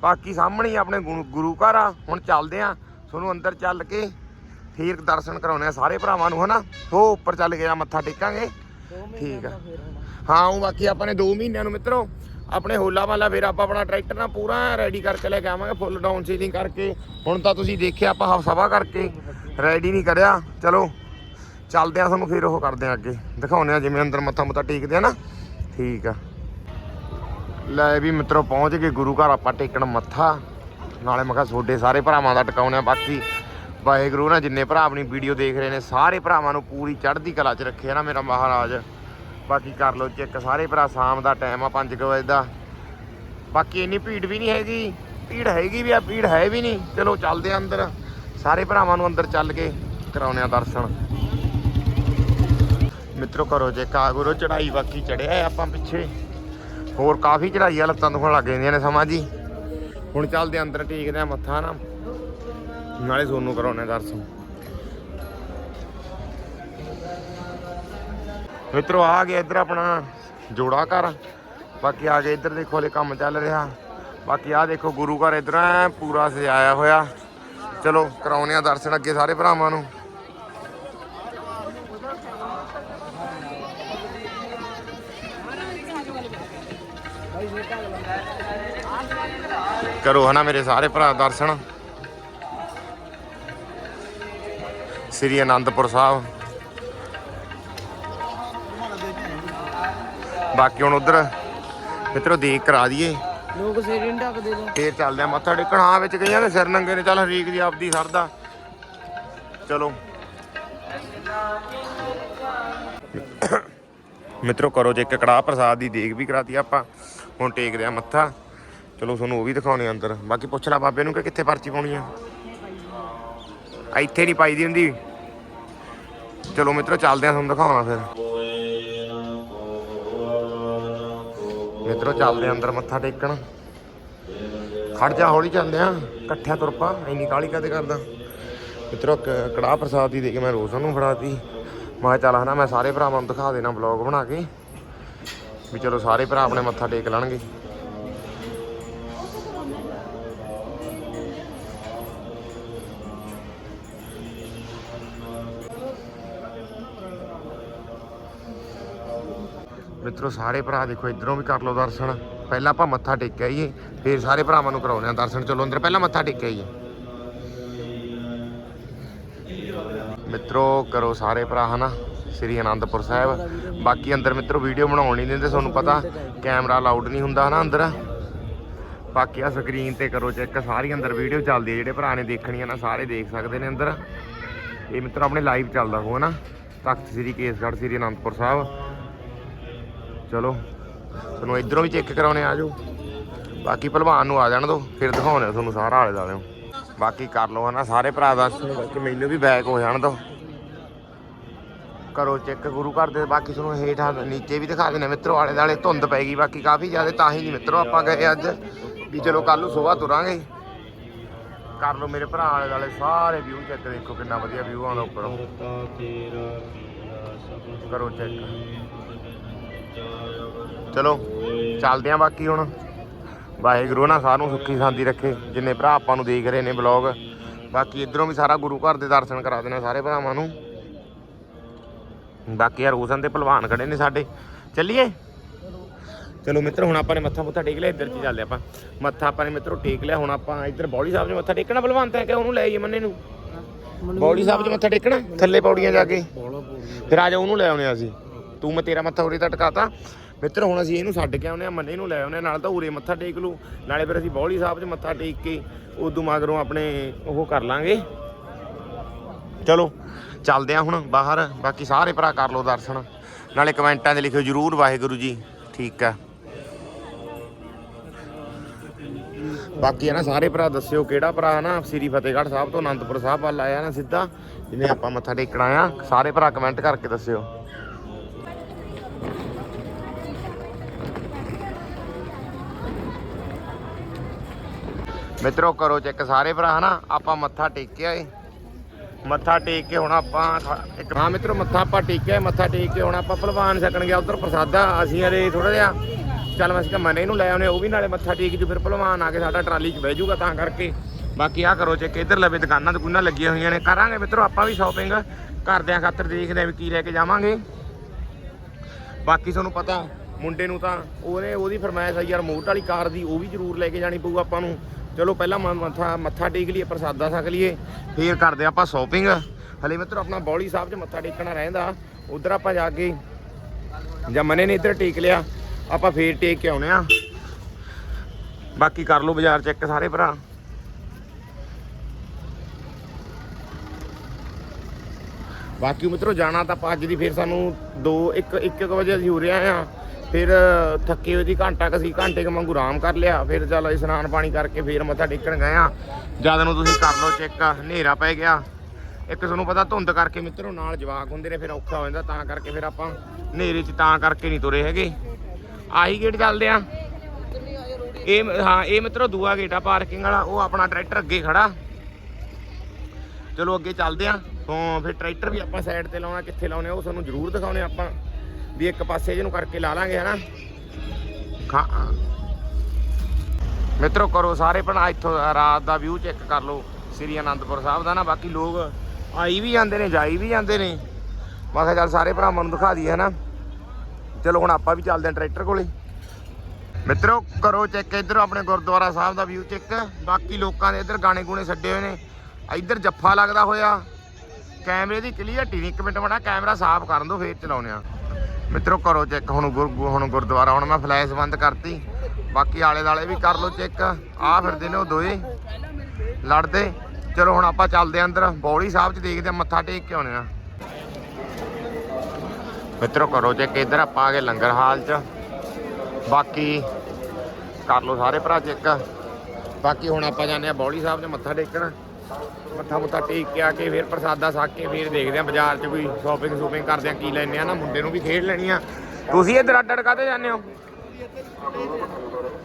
ਬਾਕੀ ਸਾਹਮਣੇ ਹੀ ਆਪਣੇ ਗੁਰੂ- ਗੁਰੂ ਘਰ ਆ। ਹੁਣ ਚੱਲਦੇ ਆ। ਤੁਹਾਨੂੰ ਅੰਦਰ ਚੱਲ ਕੇ ਫੇਰ ਦਰਸ਼ਨ ਕਰਾਉਣੇ ਆ ਸਾਰੇ ਭਰਾਵਾਂ ਨੂੰ ਹਨਾ? ਹੋ ਉੱਪਰ ਚੱਲ ਕੇ ਆ ਮੱਥਾ ਟੇਕਾਂਗੇ। ਠੀਕ ਆ। ਹਾਂ ਉਹ ਬਾਕੀ ਆਪਾਂ ਨੇ 2 ਮਹੀਨਿਆਂ ਨੂੰ ਮਿੱਤਰੋ ਆਪਣੇ ਹੋਲਾ ਵਾਲਾ ਫਿਰ ਆਪਾਂ ਆਪਣਾ ਟਰੈਕਟਰ ਨਾ ਪੂਰਾ ਰੈਡੀ ਕਰਕੇ ਲੈ ਕੇ ਆਵਾਂਗੇ ਫੁੱਲ ਡਾਊਨ ਸੀਲਿੰਗ ਕਰਕੇ। ਹੁਣ ਤਾਂ ਤੁਸੀਂ ਦੇਖਿਆ ਆਪਾਂ ਸਭਾ ਕਰਕੇ ਰੈਡੀ ਨਹੀਂ ਕਰਿਆ। ਚਲੋ ਚੱਲਦੇ ਆ ਤੁਹਾਨੂੰ ਫਿਰ ਉਹ ਕਰਦੇ ਆ ਅੱਗੇ। ਦਿਖਾਉਂਦੇ ਆ ਜਿਵੇਂ ਅੰਦਰ ਮੱਥਾ ਮੁੱਥਾ ਟੇਕਦੇ ਆ ਨਾ। ਠੀਕ ਆ। ਲੈ ਵੀ ਮਿੱਤਰੋ, ਪਹੁੰਚ ਗਏ ਗੁਰੂ ਘਰ, ਆਪਾਂ ਟੇਕਣ ਮੱਥਾ। ਨਾਲੇ ਮੈਂ ਕਿਹਾ ਤੁਹਾਡੇ ਸਾਰੇ ਭਰਾਵਾਂ ਦਾ ਟਿਕਾਉਣੇ ਆ, ਬਾਕੀ ਵਾਹਿਗੁਰੂ ਨਾ ਜਿੰਨੇ ਭਰਾ ਆਪਣੀ ਵੀਡੀਓ ਦੇਖ ਰਹੇ ਨੇ, ਸਾਰੇ ਭਰਾਵਾਂ ਨੂੰ ਪੂਰੀ ਚੜ੍ਹਦੀ ਕਲਾ 'ਚ ਰੱਖਿਆ ਨਾ ਮੇਰਾ ਮਹਾਰਾਜ। ਬਾਕੀ ਕਰ ਲਓ ਚੈੱਕ, ਸਾਰੇ ਭਰਾ ਸ਼ਾਮ ਦਾ ਟਾਈਮ ਆ 5 ਵਜੇ ਦਾ। ਬਾਕੀ ਇੰਨੀ ਭੀੜ ਵੀ ਨਹੀਂ ਹੈਗੀ। ਭੀੜ ਹੈਗੀ ਵੀ ਆ, ਭੀੜ ਹੈ ਵੀ ਨਹੀਂ। ਚਲੋ ਚੱਲਦੇ ਆ ਅੰਦਰ। ਸਾਰੇ ਭਰਾਵਾਂ ਨੂੰ ਅੰਦਰ ਚੱਲ ਕੇ ਕਰਾਉਣੇ ਆ ਦਰਸ਼ਨ। ਮਿੱਤਰੋ, ਕਰੋ ਜੇ ਕਾਗੁਰੋ ਚੜਾਈ ਬਾਕੀ ਚੜਿਆ ਆਪਾਂ ਪਿੱਛੇ। ਹੋਰ ਕਾਫੀ ਚੜਾਈ ਆ ਲੱਤਾਂ ਦੁਖਣ ਲੱਗ ਜਾਂਦੀਆਂ ਨੇ ਸਮਾਂ ਜੀ। ਹੁਣ ਚੱਲਦੇ ਅੰਦਰ, ਟੇਕਦੇ ਆ ਮੱਥਾ ਨਾ। ਨਾਲੇ ਸੋਨੂੰ ਕਰਾਉਣੇ ਦਰਸ਼ਨ। ਮਿੱਤਰੋ, ਆ ਗਿਆ ਇੱਧਰ ਆਪਣਾ ਜੋੜਾ ਘਰ। ਬਾਕੀ ਆ ਗਏ ਇੱਧਰ ਦੇਖੋ, ਹਲੇ ਕੰਮ ਚੱਲ ਰਿਹਾ। ਬਾਕੀ ਆ ਦੇਖੋ, ਗੁਰੂ ਘਰ ਇੱਧਰ ਪੂਰਾ ਸਜਾਇਆ ਹੋਇਆ। ਚਲੋ ਕਰਾਉਣੇ ਆ ਦਰਸ਼ਨ ਅੱਗੇ ਸਾਰੇ ਭਰਾਵਾਂ ਨੂੰ। ਕਰੋ ਹਨਾ ਮੇਰੇ ਸਾਰੇ ਭਰਾ ਦਰਸ਼ਨ। ਸ੍ਰੀ ਅਨੰਦਪੁਰ ਸਾਹਿਬ। ਬਾਕੀ ਹੁਣ ਉਧਰ ਮਿੱਤਰੋ ਦੇਖ ਕਰਾ ਦਈਏ। ਲੋਕ ਸਿਰ ਨਹੀਂ ਢੱਕਦੇ ਨੇ ਫੇਰ ਚੱਲਦੇ ਆ ਮੱਥਾ ਟੇਕਣ। ਹਾਂ ਵਿੱਚ ਕਈਆਂ ਦੇ ਸਿਰ ਨੰਗੇ ਨੇ। ਚੱਲ ਹਰੀਕ ਦੀ ਆਪਦੀ ਸਰਦਾ। ਚਲੋ। ਮਿੱਤਰੋ ਕਰੋ ਜੇ ਇੱਕ ਕੜਾਹ ਪ੍ਰਸਾਦ ਦੀ ਦੇਗ ਵੀ ਕਰਾਤੀ ਆਪਾਂ। ਹੁਣ ਟੇਕਦੇ ਆ ਮੱਥਾ। ਚਲੋ ਤੁਹਾਨੂੰ ਉਹ ਵੀ ਦਿਖਾਉਣੇ ਅੰਦਰ। ਬਾਕੀ ਪੁੱਛ ਲੈ ਬਾਬੇ ਨੂੰ ਕਿ ਕਿੱਥੇ ਪਰਚੀ ਪਾਉਣੀ ਆ। ਇੱਥੇ ਨਹੀਂ ਪਾਈ ਦੀ ਹੁੰਦੀ। ਚਲੋ ਮਿੱਤਰੋ, ਚੱਲਦੇ ਆ, ਤੁਹਾਨੂੰ ਦਿਖਾਉਣਾ ਫਿਰ। ਮਿੱਤਰੋ, ਚੱਲਦੇ ਆ ਅੰਦਰ ਮੱਥਾ ਟੇਕਣ। ਖੜ ਜਾ, ਹੌਲੀ ਚੱਲਦੇ ਆ। ਇਕੱਠਿਆਂ ਤੁਰ ਇੰਨੀ ਕਾਲੀ ਕਦੇ ਕਰਦਾ। ਮਿੱਤਰੋ ਕੜਾਹ ਪ੍ਰਸਾਦ ਦੀ ਦੇ ਕੇ ਮੈਂ ਰੋਸ਼ਨ ਨੂੰ ਫੜਾਤੀ। ਮੈਂ ਕਿਹਾ ਚੱਲ ਹਨਾ, ਮੈਂ ਸਾਰੇ ਭਰਾਵਾਂ ਨੂੰ ਦਿਖਾ ਦੇਣਾ ਬਲੌਗ ਬਣਾ ਕੇ। ਵੀ ਚਲੋ ਸਾਰੇ ਭਰਾ ਆਪਣੇ ਮੱਥਾ ਟੇਕ ਲੈਣਗੇ। ਮਿੱਤਰੋ, ਸਾਰੇ ਭਰਾ ਦੇਖੋ, ਇਧਰੋਂ ਵੀ ਕਰ ਲਓ ਦਰਸ਼ਨ। ਪਹਿਲਾਂ ਆਪਾਂ ਮੱਥਾ ਟੇਕਿਆ ਆਈਏ, ਫਿਰ ਸਾਰੇ ਭਰਾਵਾਂ ਨੂੰ ਕਰਾਉਣੇ ਆ ਦਰਸ਼ਨ। ਚਲੋ, ਅੰਦਰ ਪਹਿਲਾਂ ਮੱਥਾ ਟੇਕਿਆ ਆਈਏ। ਮਿੱਤਰੋ, ਕਰੋ ਸਾਰੇ ਭਰਾ, ਹਨਾ? ਸ੍ਰੀ ਅਨੰਦਪੁਰ ਸਾਹਿਬ। ਬਾਕੀ ਅੰਦਰ ਮਿੱਤਰੋ ਵੀਡੀਓ ਬਣਾਉਣ ਨਹੀਂ ਦਿੰਦੇ, ਤੁਹਾਨੂੰ ਪਤਾ ਕੈਮਰਾ ਅਲਾਉਡ ਨਹੀਂ ਹੁੰਦਾ, ਹਨਾ, ਅੰਦਰ? ਬਾਕੀ ਆ ਸਕਰੀਨ ਤੇ ਕਰੋ ਚੈੱਕ ਸਾਰੀ ਅੰਦਰ ਵੀਡੀਓ ਚੱਲਦੀ ਹੈ ਜਿਹੜੇ ਭਰਾ ਨੇ ਦੇਖਣੀ ਆ ਨਾ, ਸਾਰੇ ਦੇਖ ਸਕਦੇ ਨੇ ਅੰਦਰ। ਇਹ ਮਿੱਤਰ, ਆਪਣੇ ਲਾਈਵ ਚੱਲਦਾ ਹੋ ਨਾ ਤਖਤ ਸ੍ਰੀ ਕੇਸਗੜ੍ਹ, ਸ੍ਰੀ ਅਨੰਦਪੁਰ ਸਾਹਿਬ। ਚਲੋ, ਤੁਹਾਨੂੰ ਇਧਰੋਂ ਵੀ ਚੈੱਕ ਕਰਾਉਣੇ ਆ ਜਾਓ। ਬਾਕੀ ਭਲਵਾਨ ਨੂੰ ਆ ਜਾਣ ਦਿਓ ਫਿਰ ਦਿਖਾਉਣੇ ਤੁਹਾਨੂੰ ਸਾਰਾ ਆਲੇ ਦੁਆਲੇ ਬਾਕੀ ਕਰ ਲਓ ਹਨਾ, ਸਾਰੇ ਭਰਾ ਦਾ ਬਾਕੀ ਮੈਨੂੰ ਵੀ ਬੈਕ ਹੋ ਜਾਣ ਦਿਓ ਕਰੋ ਚੈੱਕ ਗੁਰੂ ਘਰ ਦੇ, ਬਾਕੀ ਤੁਹਾਨੂੰ ਹੇਠਾਂ ਨੀਚੇ ਵੀ ਦਿਖਾ ਦਿੰਦੇ ਮਿੱਤਰੋ, ਆਲੇ ਦੁਆਲੇ ਧੁੰਦ ਪੈ ਗਈ, ਬਾਕੀ ਕਾਫੀ ਜ਼ਿਆਦਾ, ਤਾਂ ਹੀ ਨਹੀਂ ਮਿੱਤਰੋ ਆਪਾਂ ਗਏ ਅੱਜ। ਵੀ ਚਲੋ ਕੱਲ ਨੂੰ ਸਵੇਰ ਤੁਰਾਂਗੇ। ਕਰ ਲਓ ਮੇਰੇ ਭਰਾ ਆਲੇ ਦੁਆਲੇ ਸਾਰੇ ਵਿਊ ਚੈੱਕ ਦੇਖੋ ਕਿੰਨਾ ਵਧੀਆ ਵਿਊ ਆਉਂਦਾ ਉੱਪਰੋਂ। ਕਰੋ ਚੈੱਕ ਚਲੋ, ਚੱਲਦੇ ਆਂ ਬਾਕੀ ਹੁਣ। ਵਾਹਿਗੁਰੂ ਨਾ ਸਾਰਿਆਂ ਨੂੰ ਸੁੱਖੀ ਸ਼ਾਂਤੀ ਰੱਖੇ, ਜਿੰਨੇ ਭਰਾ ਆਪਾਂ ਨੂੰ ਦੇਖ ਰਹੇ ਨੇ ਬਲੌਗ ਬਾਕੀ ਇਧਰੋਂ ਵੀ ਸਾਰਾ ਗੁਰੂ ਘਰ ਦੇ ਦਰਸ਼ਨ ਕਰਾ ਦੇਣਾ ਸਾਰੇ ਭਰਾਵਾਂ ਨੂੰ। ਬਾਕੀ ਯਾਰ ਹੁਸਨ ਤੇ ਪਹਿਲਵਾਨ ਖੜੇ ਨੇ ਸਾਡੇ। ਚੱਲੀਏ? ਚਲੋ ਮਿੱਤਰ, ਹੁਣ ਆਪਾਂ ਨੇ ਮੱਥਾ ਮੁੱਥਾ ਟੇਕ ਲਿਆ, ਇੱਧਰ ਚ ਚੱਲਦੇ ਆਪਾਂ। ਮੱਥਾ ਆਪਾਂ ਨੇ ਮਿੱਤਰੋ ਟੇਕ ਲਿਆ, ਹੁਣ ਆਪਾਂ ਇੱਧਰ ਬੌੜੀ ਸਾਹਿਬ 'ਚ ਮੱਥਾ ਟੇਕਣਾ ਭਲਵਾਨ ਤਾਂ ਕਿ ਉਹਨੂੰ ਲੈ ਆਈਏ ਮੰਨੇ ਨੂੰ? ਬੌੜੀ ਸਾਹਿਬ 'ਚ ਮੱਥਾ ਟੇਕਣਾ, ਥੱਲੇ ਪੌੜੀਆਂ ਜਾ ਕੇ। ਫਿਰ ਆ ਜਾ ਉਹਨੂੰ ਲੈ ਆਉਣੇ ਅਸੀਂ। ਤੂੰ ਮੈਂ ਤੇਰਾ ਮੱਥਾ ਉਰੇ ਤਾਂ ਟਿਕਾਤਾ ਮਿੱਤਰ, ਹੁਣ ਅਸੀਂ ਇਹਨੂੰ ਛੱਡ ਕੇ ਆਉਨੇ ਆ ਮੰਨੇ ਨੂੰ ਲੈ ਆਉਨੇ ਆ ਨਾਲ ਤਾਂ ਉਰੇ ਮੱਥਾ ਟੇਕ ਲੂ ਨਾਲੇ ਫਿਰ ਅਸੀਂ ਬੌਲੀ ਸਾਹਿਬ 'ਚ ਮੱਥਾ ਟੇਕ ਕੇ ਉਦੋਂ ਮਗਰੋਂ ਆਪਣੇ ਉਹ ਕਰ ਲਾਂਗੇ। ਚਲੋ, ਚੱਲਦੇ ਆ ਹੁਣ ਬਾਹਰ। ਬਾਕੀ ਸਾਰੇ ਭਰਾ ਕਰ ਲਓ ਦਰਸ਼ਨ। ਨਾਲੇ ਕਮੈਂਟਾਂ 'ਚ ਲਿਖਿਓ ਜਰੂਰ, ਵਾਹਿਗੁਰੂ ਜੀ। ਠੀਕ ਆ। ਬਾਕੀ ਹੈ ਨਾ, ਸਾਰੇ ਭਰਾ ਦੱਸਿਓ ਕਿਹੜਾ ਭਰਾ ਨਾ, ਸ੍ਰੀ ਫਤਿਹਗੜ੍ਹ ਸਾਹਿਬ ਤੋਂ ਅਨੰਦਪੁਰ ਸਾਹਿਬ ਵੱਲ ਆਇਆ ਨਾ ਸਿੱਧਾ ਜਿਹਨੇ ਆਪਾਂ ਮੱਥਾ ਟੇਕਣਾ ਆ ਸਾਰੇ ਭਰਾ ਕਮੈਂਟ ਕਰਕੇ ਦੱਸਿਓ। ਮਿੱਤਰੋ ਕਰੋ ਚੈੱਕ ਸਾਰੇ ਭਰਾ, ਹਨਾ? ਆਪਾਂ ਮੱਥਾ ਟੇਕਿਆ ਏ ਮੱਥਾ ਟੇਕ ਕੇ ਹੁਣ ਆਪਾਂ ਇੱਕ ਹਾਂ ਮਿੱਤਰੋ, ਮੱਥਾ ਆਪਾਂ ਟੇਕਿਆ ਮੱਥਾ ਟੇਕ ਕੇ ਹੁਣ ਆਪਾਂ ਭਲਵਾਨ ਛਕਣ ਗਿਆ, ਉਧਰ ਪ੍ਰਸਾਦਾ, ਅਸੀਂ ਹਲੇ ਥੋੜਾ ਜਿਹਾ ਚੱਲ ਮੈਂ ਕਿਹਾ ਮਨੇ ਨੂੰ ਲੈ ਆਉਨੇ ਉਹ ਵੀ ਨਾਲੇ ਮੱਥਾ ਟੇਕ ਜੂ, ਫਿਰ ਭਲਵਾਨ ਆ ਕੇ ਸਾਡਾ ਟਰਾਲੀ 'ਚ ਬਹਿ ਜਾਊਗਾ ਤਾਂ ਕਰਕੇ। ਬਾਕੀ ਆ ਕਰੋ ਚੈੱਕ, ਇੱਧਰ ਲਵੇ ਦੁਕਾਨਾਂ ਦੁਕਾਨਾਂ ਲੱਗੀਆਂ ਹੋਈਆਂ ਨੇ, ਕਰਾਂਗੇ ਮਿੱਤਰੋ, ਆਪਾਂ ਵੀ ਸ਼ਾਪਿੰਗ ਕਰਦਿਆਂ ਖਾਤਰ ਦੇਖਦੇ ਆ ਵੀ ਕੀ ਲੈ ਕੇ ਜਾਵਾਂਗੇ। ਬਾਕੀ ਤੁਹਾਨੂੰ ਪਤਾ, ਮੁੰਡੇ ਨੂੰ ਤਾਂ ਉਹਨੇ ਉਹਦੀ ਫਰਮਾਇਸ਼ ਆਈ, ਯਾਰ ਮੋਟ ਵਾਲੀ ਕਾਰ ਦੀ, ਉਹ ਵੀ ਜ਼ਰੂਰ ਲੈ ਕੇ ਜਾਣੀ ਪਊ ਆਪਾਂ ਨੂੰ। ਚਲੋ ਪਹਿਲਾਂ ਮ- ਮੱਥਾ ਮੱਥਾ ਟੇਕ ਲਈਏ, ਪ੍ਰਸਾਦਾ ਛਕ ਲਈਏ, ਫੇਰ ਕਰਦੇ ਆਪਾਂ ਸ਼ਾਪਿੰਗ ਹਲੇ ਮਿੱਤਰ, ਆਪਣਾ ਬੌਲੀ ਸਾਹਿਬ 'ਚ ਮੱਥਾ ਟੇਕਣਾ ਰਹਿੰਦਾ। ਉਧਰ ਆਪਾਂ ਜਾ ਕੇ ਜਾਂ ਮਨੇ ਨੇ ਇੱਧਰ ਟੇਕ ਲਿਆ, ਆਪਾਂ ਫੇਰ ਟੇਕ ਕੇ ਆਉਣੇ ਆ। ਬਾਕੀ ਕਰ ਲਓ ਬਾਜ਼ਾਰ ਚੈੱਕ ਸਾਰੇ ਭਰਾ। ਬਾਕੀ ਮਿੱਤਰੋ, ਜਾਣਾ ਤਾਂ ਆਪਾਂ ਅੱਜ ਦੀ, ਫਿਰ ਸਾਨੂੰ 2 1 1 ਵਜੇ ਅਸੀਂ ਉਰੇ ਆਏ ਆ। ਫਿਰ ਥੱਕੇ ਹੋਏ ਦੀ ਘੰਟਾ ਕਸੀ ਘੰਟੇ ਕੁ ਵਾਂਗੂ ਆਰਾਮ ਕਰ ਲਿਆ, ਫਿਰ ਚੱਲ ਇਸ਼ਨਾਨ ਪਾਣੀ ਕਰਕੇ ਫਿਰ ਮੱਥਾ ਟੇਕਣ ਗਏ ਆ ਜਦ ਨੂੰ ਤੁਸੀਂ ਕਰ ਲਓ ਚੈੱਕ, ਹਨੇਰਾ ਪੈ ਗਿਆ। ਇੱਕ ਤੁਹਾਨੂੰ ਪਤਾ ਧੁੰਦ ਕਰਕੇ ਮਿੱਤਰੋ ਨਾਲ ਜਵਾਕ ਹੁੰਦੇ ਨੇ, ਫਿਰ ਔਖਾ ਹੋ ਜਾਂਦਾ, ਤਾਂ ਕਰਕੇ ਫਿਰ ਆਪਾਂ ਹਨੇਰੇ 'ਚ ਤਾਂ ਕਰਕੇ ਨਹੀਂ ਤੁਰੇ ਹੈਗੇ। ਆਹੀ ਗੇਟ ਚੱਲਦੇ ਆ। ਇਹ ਹਾਂ, ਇਹ ਮਿੱਤਰੋ ਦੂਆ ਗੇਟ ਆ ਪਾਰਕਿੰਗ ਵਾਲਾ, ਉਹ ਆਪਣਾ ਟਰੈਕਟਰ ਅੱਗੇ ਖੜਾ। ਚਲੋ ਅੱਗੇ ਚੱਲਦੇ ਆਂ। ਤੋਂ ਫਿਰ ਟਰੈਕਟਰ ਵੀ ਆਪਾਂ ਸਾਈਡ ਤੇ ਲਾਉਣਾ, ਕਿੱਥੇ ਲਾਉਣੇ ਆ ਉਹ ਤੁਹਾਨੂੰ ਜ਼ਰੂਰ ਦਿਖਾਉਣੇ ਆ ਆਪਾਂ। ਵੀ ਇੱਕ ਪਾਸੇ ਜਿਹਨੂੰ ਕਰਕੇ ਲਾ ਲਾਂਗੇ, ਹਨਾ? ਖਾ ਮਿੱਤਰੋ, ਕਰੋ ਸਾਰੇ ਭਣਾ ਇੱਥੋਂ ਰਾਤ ਦਾ ਵਿਊ ਚੈੱਕ ਕਰ ਲਓ, ਸ੍ਰੀ ਅਨੰਦਪੁਰ ਸਾਹਿਬ ਦਾ ਨਾ, ਬਾਕੀ ਲੋਕ ਆਈ ਵੀ ਜਾਂਦੇ ਨੇ, ਜਾਈ ਵੀ ਜਾਂਦੇ ਨੇ। ਮੈਂ ਕਿਹਾ ਚੱਲ ਸਾਰੇ ਭਰਾਵਾਂ ਨੂੰ ਦਿਖਾ ਦਈਏ, ਹਨਾ? ਚਲੋ, ਹੁਣ ਆਪਾਂ ਵੀ ਚੱਲਦੇ ਹਾਂ ਟਰੈਕਟਰ ਕੋਲੇ। ਮਿੱਤਰੋ, ਕਰੋ ਚੈੱਕ ਇੱਧਰ ਆਪਣੇ ਗੁਰਦੁਆਰਾ ਸਾਹਿਬ ਦਾ ਵਿਊ ਚੈੱਕ ਬਾਕੀ ਲੋਕਾਂ ਦੇ ਇੱਧਰ ਗਾਣੇ ਗੂਣੇ ਛੱਡੇ ਹੋਏ ਨੇ। ਇੱਧਰ ਜੱਫਾ ਲੱਗਦਾ ਹੋਇਆ। ਕੈਮਰੇ ਦੀ ਕਲੀਅਰਟੀ ਨਹੀਂ ਇੱਕ ਮਿੰਟ ਮੜਾ, ਕੈਮਰਾ ਸਾਫ਼ ਕਰਨ ਦੋ ਫੇਰ ਚਲਾਉਨੇ ਆ ਮਿੱਤਰੋ ਕਰੋ ਚੈੱਕ ਹੁਣ ਗੁਰ ਹੁਣ ਗੁਰਦੁਆਰਾ, ਹੁਣ ਮੈਂ ਫਲੈਸ਼ ਬੰਦ ਕਰਤੀ। ਬਾਕੀ ਆਲੇ ਦਾਲੇ ਵੀ ਕਰ ਲਓ ਚੈੱਕ। ਆ ਫਿਰਦੇ ਨੇ ਉਹ ਦੋਏ। ਲੜਦੇ। ਚਲੋ ਹੁਣ ਆਪਾਂ ਚੱਲਦੇ ਆਂ ਅੰਦਰ। ਬੌੜੀ ਸਾਹਿਬ ਚ ਦੇਖਦੇ ਆ ਮੱਥਾ ਟੇਕ ਕੇ ਆਉਣੇ ਆ। ਮਿੱਤਰੋ ਕਰੋ ਚੈੱਕ ਇੱਧਰ ਆਪਾਂ ਆ ਗਏ ਲੰਗਰ ਹਾਲ ਚ। ਬਾਕੀ ਕਰ ਲਓ ਸਾਰੇ ਭਰਾ ਚੈੱਕ। ਬਾਕੀ ਹੁਣ ਆਪਾਂ ਜਾਂਦੇ ਆ ਬੌਲੀ ਸਾਹਿਬ 'ਚ ਮੱਥਾ ਟੇਕਣ। ਮੱਥਾ ਮੁੱਥਾ ਟੇਕ ਕੇ ਆ ਕੇ ਫਿਰ ਪ੍ਰਸਾਦਾ ਛਕ ਕੇ ਫਿਰ ਦੇਖਦੇ ਆ ਬਾਜ਼ਾਰ 'ਚ ਕੋਈ ਸ਼ਾਪਿੰਗ ਸ਼ੂਪਿੰਗ ਕਰਦੇ ਆ ਕੀ ਲੈਣੇ ਆ ਨਾ, ਮੁੰਡੇ ਨੂੰ ਵੀ ਖੇਡ ਲੈਣੀ ਆ। ਤੁਸੀਂ ਇੱਧਰ ਅੱਡ ਕਾਤੇ ਜਾਂਦੇ ਹੋ?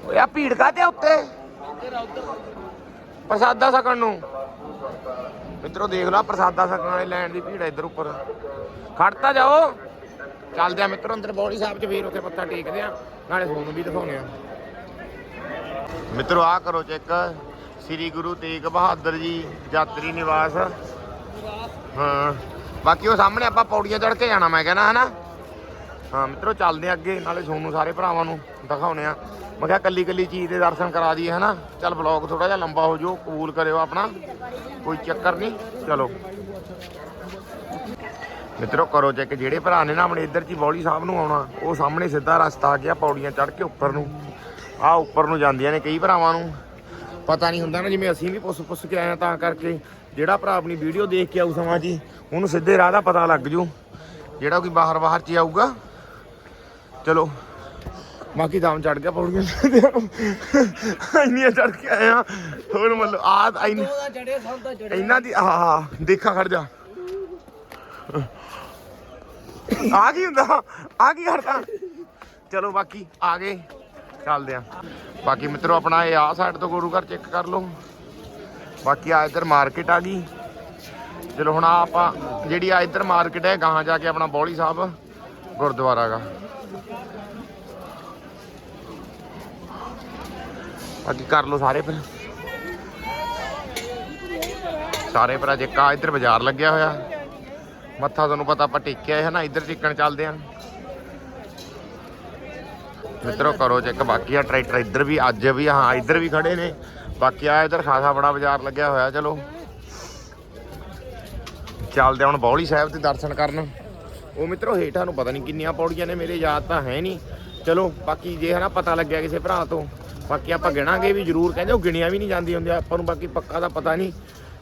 ਓਏ ਆ ਭੀੜ ਕਾਤੇ ਉੱਤੇ? ਪ੍ਰਸਾਦਾ ਛਕਣ ਨੂੰ। ਮਿੱਤਰੋ, ਦੇਖ ਲਓ ਪ੍ਰਸਾਦਾ ਛਕਣ ਵਾਲੇ ਲੈਣ ਦੀ ਭੀੜ ਆ ਇੱਧਰ ਉੱਪਰ। ਖੜਤਾ ਜਾਓ। ਚੱਲਦੇ ਆ ਮਿੱਤਰੋ, ਅੰਦਰ ਬੌਲੀ ਸਾਹਿਬ 'ਚ ਫਿਰ ਉੱਥੇ ਮੱਥਾ ਟੇਕਦੇ ਆ ਨਾਲੇ ਤੁਹਾਨੂੰ ਵੀ ਦਿਖਾਉਣੇ ਆ ਮਿੱਤਰੋ ਆ ਕਰੋ ਚੈੱਕ। ਸ੍ਰੀ ਗੁਰੂ ਤੇਗ ਬਹਾਦਰ ਜੀ ਯਾਤਰੀ ਨਿਵਾਸ। ਹਾਂ, ਬਾਕੀ ਉਹ ਸਾਹਮਣੇ ਆਪਾਂ ਪੌੜੀਆਂ ਚੜ੍ਹ ਕੇ ਜਾਣਾ, ਮੈਂ ਕਹਿੰਦਾ ਹਨਾ? ਹਾਂ, ਮਿੱਤਰੋ, ਚੱਲਦੇ ਆ ਅੱਗੇ, ਨਾਲੇ ਤੁਹਾਨੂੰ ਸਾਰੇ ਭਰਾਵਾਂ ਨੂੰ ਦਿਖਾਉਣੇ ਆ ਮੈਂ ਕਿਹਾ ਕੱਲੀ ਕੱਲੀ ਚੀਜ਼ ਦੇ ਦਰਸ਼ਨ ਕਰਾ ਦਈਏ, ਹਨਾ? ਚੱਲ ਬਲੌਗ ਥੋੜਾ ਜਿਹਾ ਲੰਬਾ ਹੋ ਜਾਓ ਕਬੂਲ ਕਰਿਓ ਆਪਣਾ। ਕੋਈ ਚੱਕਰ ਨਹੀਂ, ਚਲੋ। ਮਿੱਤਰੋ, ਕਰੋ ਚੈੱਕ ਜਿਹੜੇ ਭਰਾ ਨੇ ਨਾ ਆਪਣੇ ਇੱਧਰ ਚ ਹੀ ਬੌਲੀ ਸਾਹਿਬ ਨੂੰ ਆਉਣਾ, ਉਹ ਸਾਹਮਣੇ ਸਿੱਧਾ ਰਸਤਾ ਆ ਗਿਆ ਪੌੜੀਆਂ ਚੜ੍ਹ ਕੇ ਉੱਪਰ ਨੂੰ। ਆ ਉੱਪਰ ਨੂੰ ਜਾਂਦੀਆਂ ਨੇ ਕਈ ਭਰਾਵਾਂ ਨੂੰ। ਪਤਾ ਨਹੀਂ ਹੁੰਦਾ ਨਾ ਜਿਵੇਂ ਅਸੀਂ ਵੀ ਪੁੱਛ ਪੁੱਛ ਕੇ ਆਏ ਆ ਤਾਂ ਕਰਕੇ। ਜਿਹੜਾ ਭਰਾ ਆਪਣੀ ਵੀਡੀਓ ਦੇਖ ਕੇ ਆਊ ਸਮਾਂ ਜੀ ਉਹਨੂੰ ਸਿੱਧੇ ਰਾਹ ਦਾ ਪਤਾ ਲੱਗ ਜੂ। ਜਿਹੜਾ ਕੋਈ ਬਾਹਰ ਬਾਹਰ ਚ ਆਊਗਾ। ਚਲੋ। ਬਾਕੀ ਦਮ ਚੜ ਗਿਆ ਪੌੜੀਆਂ ਇੰਨੀਆਂ ਚੜ ਕੇ ਆਏ ਆ ਹੋਰ ਮਤਲਬ ਆ ਇਹਨਾਂ ਦੀ ਹਾਂ ਦੇਖਾ ਖੜ ਜਾ। ਆ ਕੀ ਹੁੰਦਾ? ਆ ਕੀ ਕਰਦਾ? ਚਲੋ ਬਾਕੀ ਆ ਗਏ। ਚੱਲਦੇ ਆ। ਬਾਕੀ ਮਿੱਤਰੋ, ਆਪਣਾ ਇਹ ਆ ਸਾਈਡ ਤੋਂ ਗੁਰੂ ਘਰ ਚੈੱਕ ਕਰ ਲਓ। ਬਾਕੀ ਆ ਇੱਧਰ ਮਾਰਕੀਟ ਆ ਗਈ। ਚਲੋ, ਹੁਣ ਆਹ ਆਪਾਂ ਜਿਹੜੀ ਆ ਇੱਧਰ ਮਾਰਕੀਟ ਹੈ, ਗਾਹਾਂ ਜਾ ਕੇ ਆਪਣਾ ਬੌਲੀ ਸਾਹਿਬ ਗੁਰਦੁਆਰਾ ਗਾ ਬਾਕੀ ਕਰ ਲਓ ਸਾਰੇ ਫਿਰ। ਸਾਰੇ ਭਰਾ ਜੇਕਾ ਇੱਧਰ ਬਾਜ਼ਾਰ ਲੱਗਿਆ ਹੋਇਆ। ਮੱਥਾ ਤੁਹਾਨੂੰ ਪਤਾ ਆਪਾਂ ਟੇਕਿਆ ਹੈ ਨਾ, ਇੱਧਰ ਟਿਕਣ ਚੱਲਦੇ ਆਂ ਮਿੱਤਰੋ ਕਰੋ ਚੈੱਕ, ਬਾਕੀ ਆ ਟਰੈਕਟਰ ਇੱਧਰ ਵੀ, ਅੱਜ ਵੀ, ਹਾਂ, ਇੱਧਰ ਵੀ ਖੜੇ ਨੇ। ਬਾਕੀ ਆ ਇੱਧਰ ਖਾਸਾ ਬੜਾ ਬਾਜ਼ਾਰ ਲੱਗਿਆ ਹੋਇਆ, ਚਲੋ। ਚੱਲਦੇ ਹੁਣ ਬੌਲੀ ਸਾਹਿਬ ਦੇ ਦਰਸ਼ਨ ਕਰਨ। ਉਹ ਮਿੱਤਰੋ ਹੇਠਾਂ ਨੂੰ ਪਤਾ ਨਹੀਂ ਕਿੰਨੀਆਂ ਪੌੜੀਆਂ ਨੇ, ਮੇਰੇ ਯਾਦ ਤਾਂ ਹੈ ਨਹੀਂ। ਚਲੋ, ਬਾਕੀ ਜੇ ਹਨਾ ਪਤਾ ਲੱਗਿਆ ਕਿਸੇ ਭਰਾ ਤੋਂ, ਬਾਕੀ ਆਪਾਂ ਗਿਣਾਂਗੇ ਵੀ ਜ਼ਰੂਰ, ਕਹਿੰਦੇ ਉਹ ਗਿਣੀਆਂ ਵੀ ਨਹੀਂ ਜਾਂਦੀ ਹੁੰਦੀਆਂ, ਆਪਾਂ ਨੂੰ ਬਾਕੀ ਪੱਕਾ ਦਾ ਪਤਾ ਨਹੀਂ।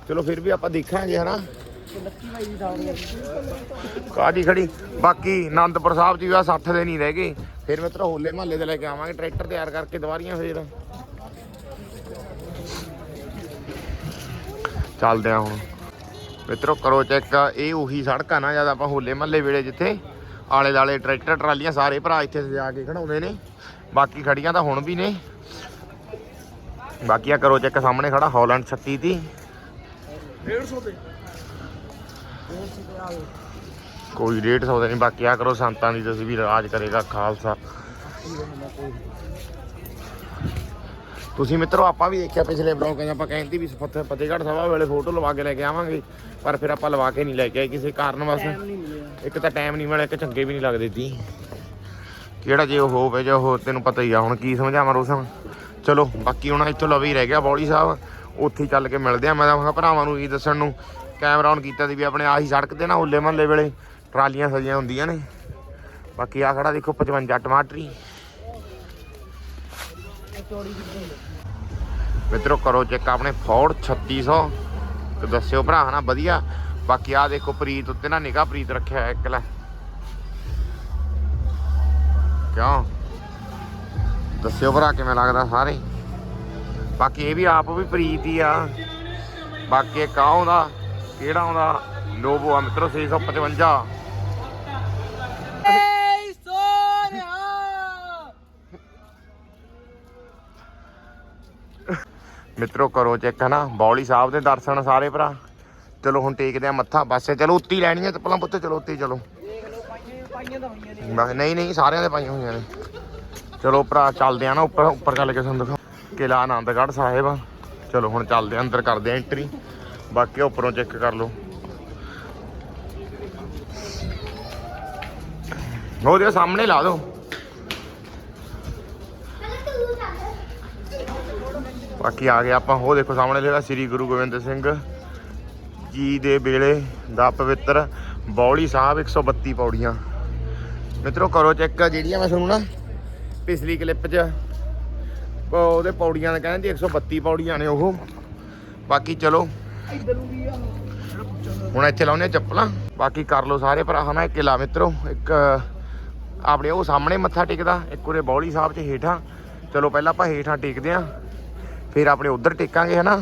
ਚਲੋ ਫਿਰ ਵੀ ਆਪਾਂ ਦੇਖਾਂਗੇ ਹਨਾ। ਕਾਦੀ ਖੜੀ? ਬਾਕੀ ਆਨੰਦਪੁਰ ਸਾਹਿਬ ਚ ਵੀ ਆ 60 ਦੇ ਨਹੀਂ ਰਹਿ ਗਏ। ਫਿਰ ਮਿੱਤਰੋ ਹੋਲੇ ਮਹੱਲੇ ਦੇ ਲੈ ਕੇ ਆਵਾਂਗੇ ਟਰੈਕਟਰ ਤਿਆਰ ਕਰਕੇ ਦੁਬਾਰੀਆਂ ਫੇਰ। ਚੱਲਦੇ ਆ ਹੁਣ। ਮਿੱਤਰੋ ਕਰੋ ਚੈੱਕ ਇਹ ਉਹੀ ਸੜਕ ਆ ਨਾ ਜਦ ਆਪਾਂ ਹੋਲੇ ਮਹੱਲੇ ਵੇਲੇ ਜਿੱਥੇ ਆਲੇ ਦਾਲੇ ਟਰੈਕਟਰ ਟਰਾਲੀਆਂ ਸਾਰੇ ਭਰਾ ਇੱਥੇ ਸਜਾ ਕੇ ਖੜਾਉਂਦੇ ਨੇ। ਬਾਕੀ ਖੜੀਆਂ ਤਾਂ ਹੁਣ ਵੀ ਨੇ। ਬਾਕੀ ਆ ਕਰੋ ਚੈੱਕ ਸਾਹਮਣੇ ਖੜਾ ਹਾਲੈਂਡ 36 ਦੀ। 150 ਤੇ। ਕੋਈ ਰੇਟ ਸੌਦਾ ਨਹੀਂ ਬਾਕੀ ਆ ਕਰੋ ਸੰਤਾਂ ਦੀ ਤਸਵੀਰ ਰਾਜ ਕਰੇਗਾ ਖਾਲਸਾ। ਤੁਸੀਂ ਮਿੱਤਰੋ ਆਪਾਂ ਵੀ ਦੇਖਿਆ ਪਿਛਲੇ ਬਲੌਗ 'ਚ ਆਪਾਂ ਕਹਿੰਦੇ ਵੀ ਫਤਿਹ ਫਤਿਹਗੜ੍ਹ ਸਾਹਿਬ ਵੇਲੇ ਫੋਟੋ ਲਵਾ ਕੇ ਲੈ ਕੇ ਆਵਾਂਗੇ ਪਰ ਫਿਰ ਆਪਾਂ ਲਵਾ ਕੇ ਨਹੀਂ ਲੈ ਕੇ ਆਏ ਕਿਸੇ ਕਾਰਨ ਮਿਲਿਆ। ਇੱਕ ਤਾਂ ਟਾਈਮ ਨਹੀਂ ਮਿਲਿਆ ਇੱਕ ਚੰਗੇ ਵੀ ਨਹੀਂ ਲੱਗਦੇ ਤੀ। ਕਿਹੜਾ ਜੇ ਉਹ ਹੋਵੇ ਜਾਂ ਉਹ ਤੈਨੂੰ ਪਤਾ ਹੀ ਆ ਹੁਣ ਕੀ ਸਮਝਾਵਾਂ ਰੋਸ਼ਨ ਚਲੋ ਬਾਕੀ ਹੁਣ ਇੱਥੋਂ ਲਵੇ ਹੀ ਰਹਿ ਗਿਆ ਬੌਲੀ ਸਾਹਿਬ ਉੱਥੇ ਹੀ ਚੱਲ ਕੇ ਮਿਲਦੇ ਆ। ਮੈਂ ਤਾਂ ਭਰਾਵਾਂ ਨੂੰ ਇਹ ਦੱਸਣ ਨੂੰ ਕੈਮਰਾ ਔਨ ਕੀਤਾ ਸੀ ਵੀ ਆਪਣੇ ਆਹੀ ਸੜਕ ਤੇ ਨਾ ਹੋਲੇ ਮਹੱਲੇ ਵੇਲੇ। ਟਰਾਲੀਆਂ ਸਜੀਆਂ ਹੁੰਦੀਆਂ ਨੇ। ਬਾਕੀ ਆ ਖੜਾ ਦੇਖੋ 55 ਟਮਾਟਰੀ। ਮਿੱਤਰੋ ਕਰੋ ਚੈੱਕ ਆਪਣੇ ਫੋਰਡ 3600 ਤੇ ਦੱਸਿਓ ਭਰਾ, ਹਨਾ, ਵਧੀਆ। ਬਾਕੀ ਆ ਦੇਖੋ ਪ੍ਰੀਤ ਉੱਤੇ ਨਾ ਨਿਗਾਹ ਪ੍ਰੀਤ ਰੱਖਿਆ ਹੋਇਆ ਇੱਕ ਲੈ। ਕਿਉਂ? ਦੱਸਿਓ ਭਰਾ ਕਿਵੇਂ ਲੱਗਦਾ ਸਾਰੇ। ਬਾਕੀ ਇਹ ਵੀ ਆਪ ਵੀ ਪ੍ਰੀਤ ਹੀ ਆ। ਬਾਕੀ ਇੱਕ ਆਹ ਆਉਂਦਾ, ਕਿਹੜਾ ਆਉਂਦਾ? ਲੋਬੋ ਆ ਮਿੱਤਰੋ 655 ਏ ਸੋਨਿਆ ਮਿੱਤਰੋ ਕਰੋ ਚੈੱਕ ਹਨਾ? ਬੌਲੀ ਸਾਹਿਬ ਦੇ ਦਰਸ਼ਨ ਸਾਰੇ ਭਰਾ। ਚਲੋ ਹੁਣ ਟੇਕਦੇ ਆ ਮੱਥਾ ਬਸ ਚਲੋ ਉੱਤੀ ਹੀ ਲੈਣੀਆਂ ਚੱਪਲਾਂ ਪੁੱਤ ਚਲੋ ਉੱਤੀ ਚਲੋ। ਤਾਂ ਨਹੀਂ ਨਹੀਂ ਸਾਰਿਆਂ ਦੇ ਪਾਈਆਂ ਹੋਈਆਂ ਨੇ। ਚਲੋ ਭਰਾ ਚੱਲਦੇ ਆ ਨਾ ਉੱਪਰ ਉੱਪਰ ਚੱਲ ਕੇ ਤੁਹਾਨੂੰ ਦਿਖਾ ਕਿਲਾ ਆਨੰਦਗੜ੍ਹ ਸਾਹਿਬ। ਚਲੋ ਹੁਣ ਚੱਲਦੇ ਆ ਅੰਦਰ ਕਰਦੇ ਆ ਐਂਟਰੀ ਬਾਕੀ ਉੱਪਰੋਂ ਚੈੱਕ ਕਰ ਲਓ। ਉਹਦੇ ਸਾਹਮਣੇ ਲਾ ਦਿਓ। ਬਾਕੀ ਆ ਗਏ ਆਪਾਂ ਉਹ ਦੇਖੋ ਸਾਹਮਣੇ ਜਿਹੜਾ ਸ੍ਰੀ ਗੁਰੂ ਗੋਬਿੰਦ ਸਿੰਘ ਜੀ ਦੇ ਵੇਲੇ ਦਾ ਪਵਿੱਤਰ ਬੌਲੀ ਸਾਹਿਬ 132 ਪੌੜੀਆਂ। ਮਿੱਤਰੋ ਕਰੋ ਚੈੱਕ ਜਿਹੜੀਆਂ ਮੈਂ ਤੁਹਾਨੂੰ ਨਾ ਪਿਛਲੀ ਕਲਿੱਪ 'ਚ, ਉਹ ਉਹਦੇ ਪੌੜੀਆਂ ਨੇ ਕਹਿੰਦੇ 132 ਪੌੜੀਆਂ ਨੇ ਉਹ। ਬਾਕੀ ਚਲੋ। ਹੁਣ ਇੱਥੇ ਲਾਉਨੇ ਆ ਚੱਪਲਾਂ। ਬਾਕੀ ਕਰ ਲਓ ਸਾਰੇ ਭਰਾ, ਹਨਾ ਇੱਕ ਕਿਲਾ ਮਿੱਤਰੋ, ਇੱਕ ਆਪਣੇ ਉਹ ਸਾਹਮਣੇ ਮੱਥਾ ਟੇਕਦਾ, ਇੱਕ ਉਰੇ ਬੌਲੀ ਸਾਹਿਬ 'ਚ ਹੇਠਾਂ। ਚਲੋ ਪਹਿਲਾਂ ਆਪਾਂ ਹੇਠਾਂ ਟੇਕਦੇ ਆ, ਫਿਰ ਆਪਣੇ ਉਧਰ ਟੇਕਾਂਗੇ, ਹਨਾ?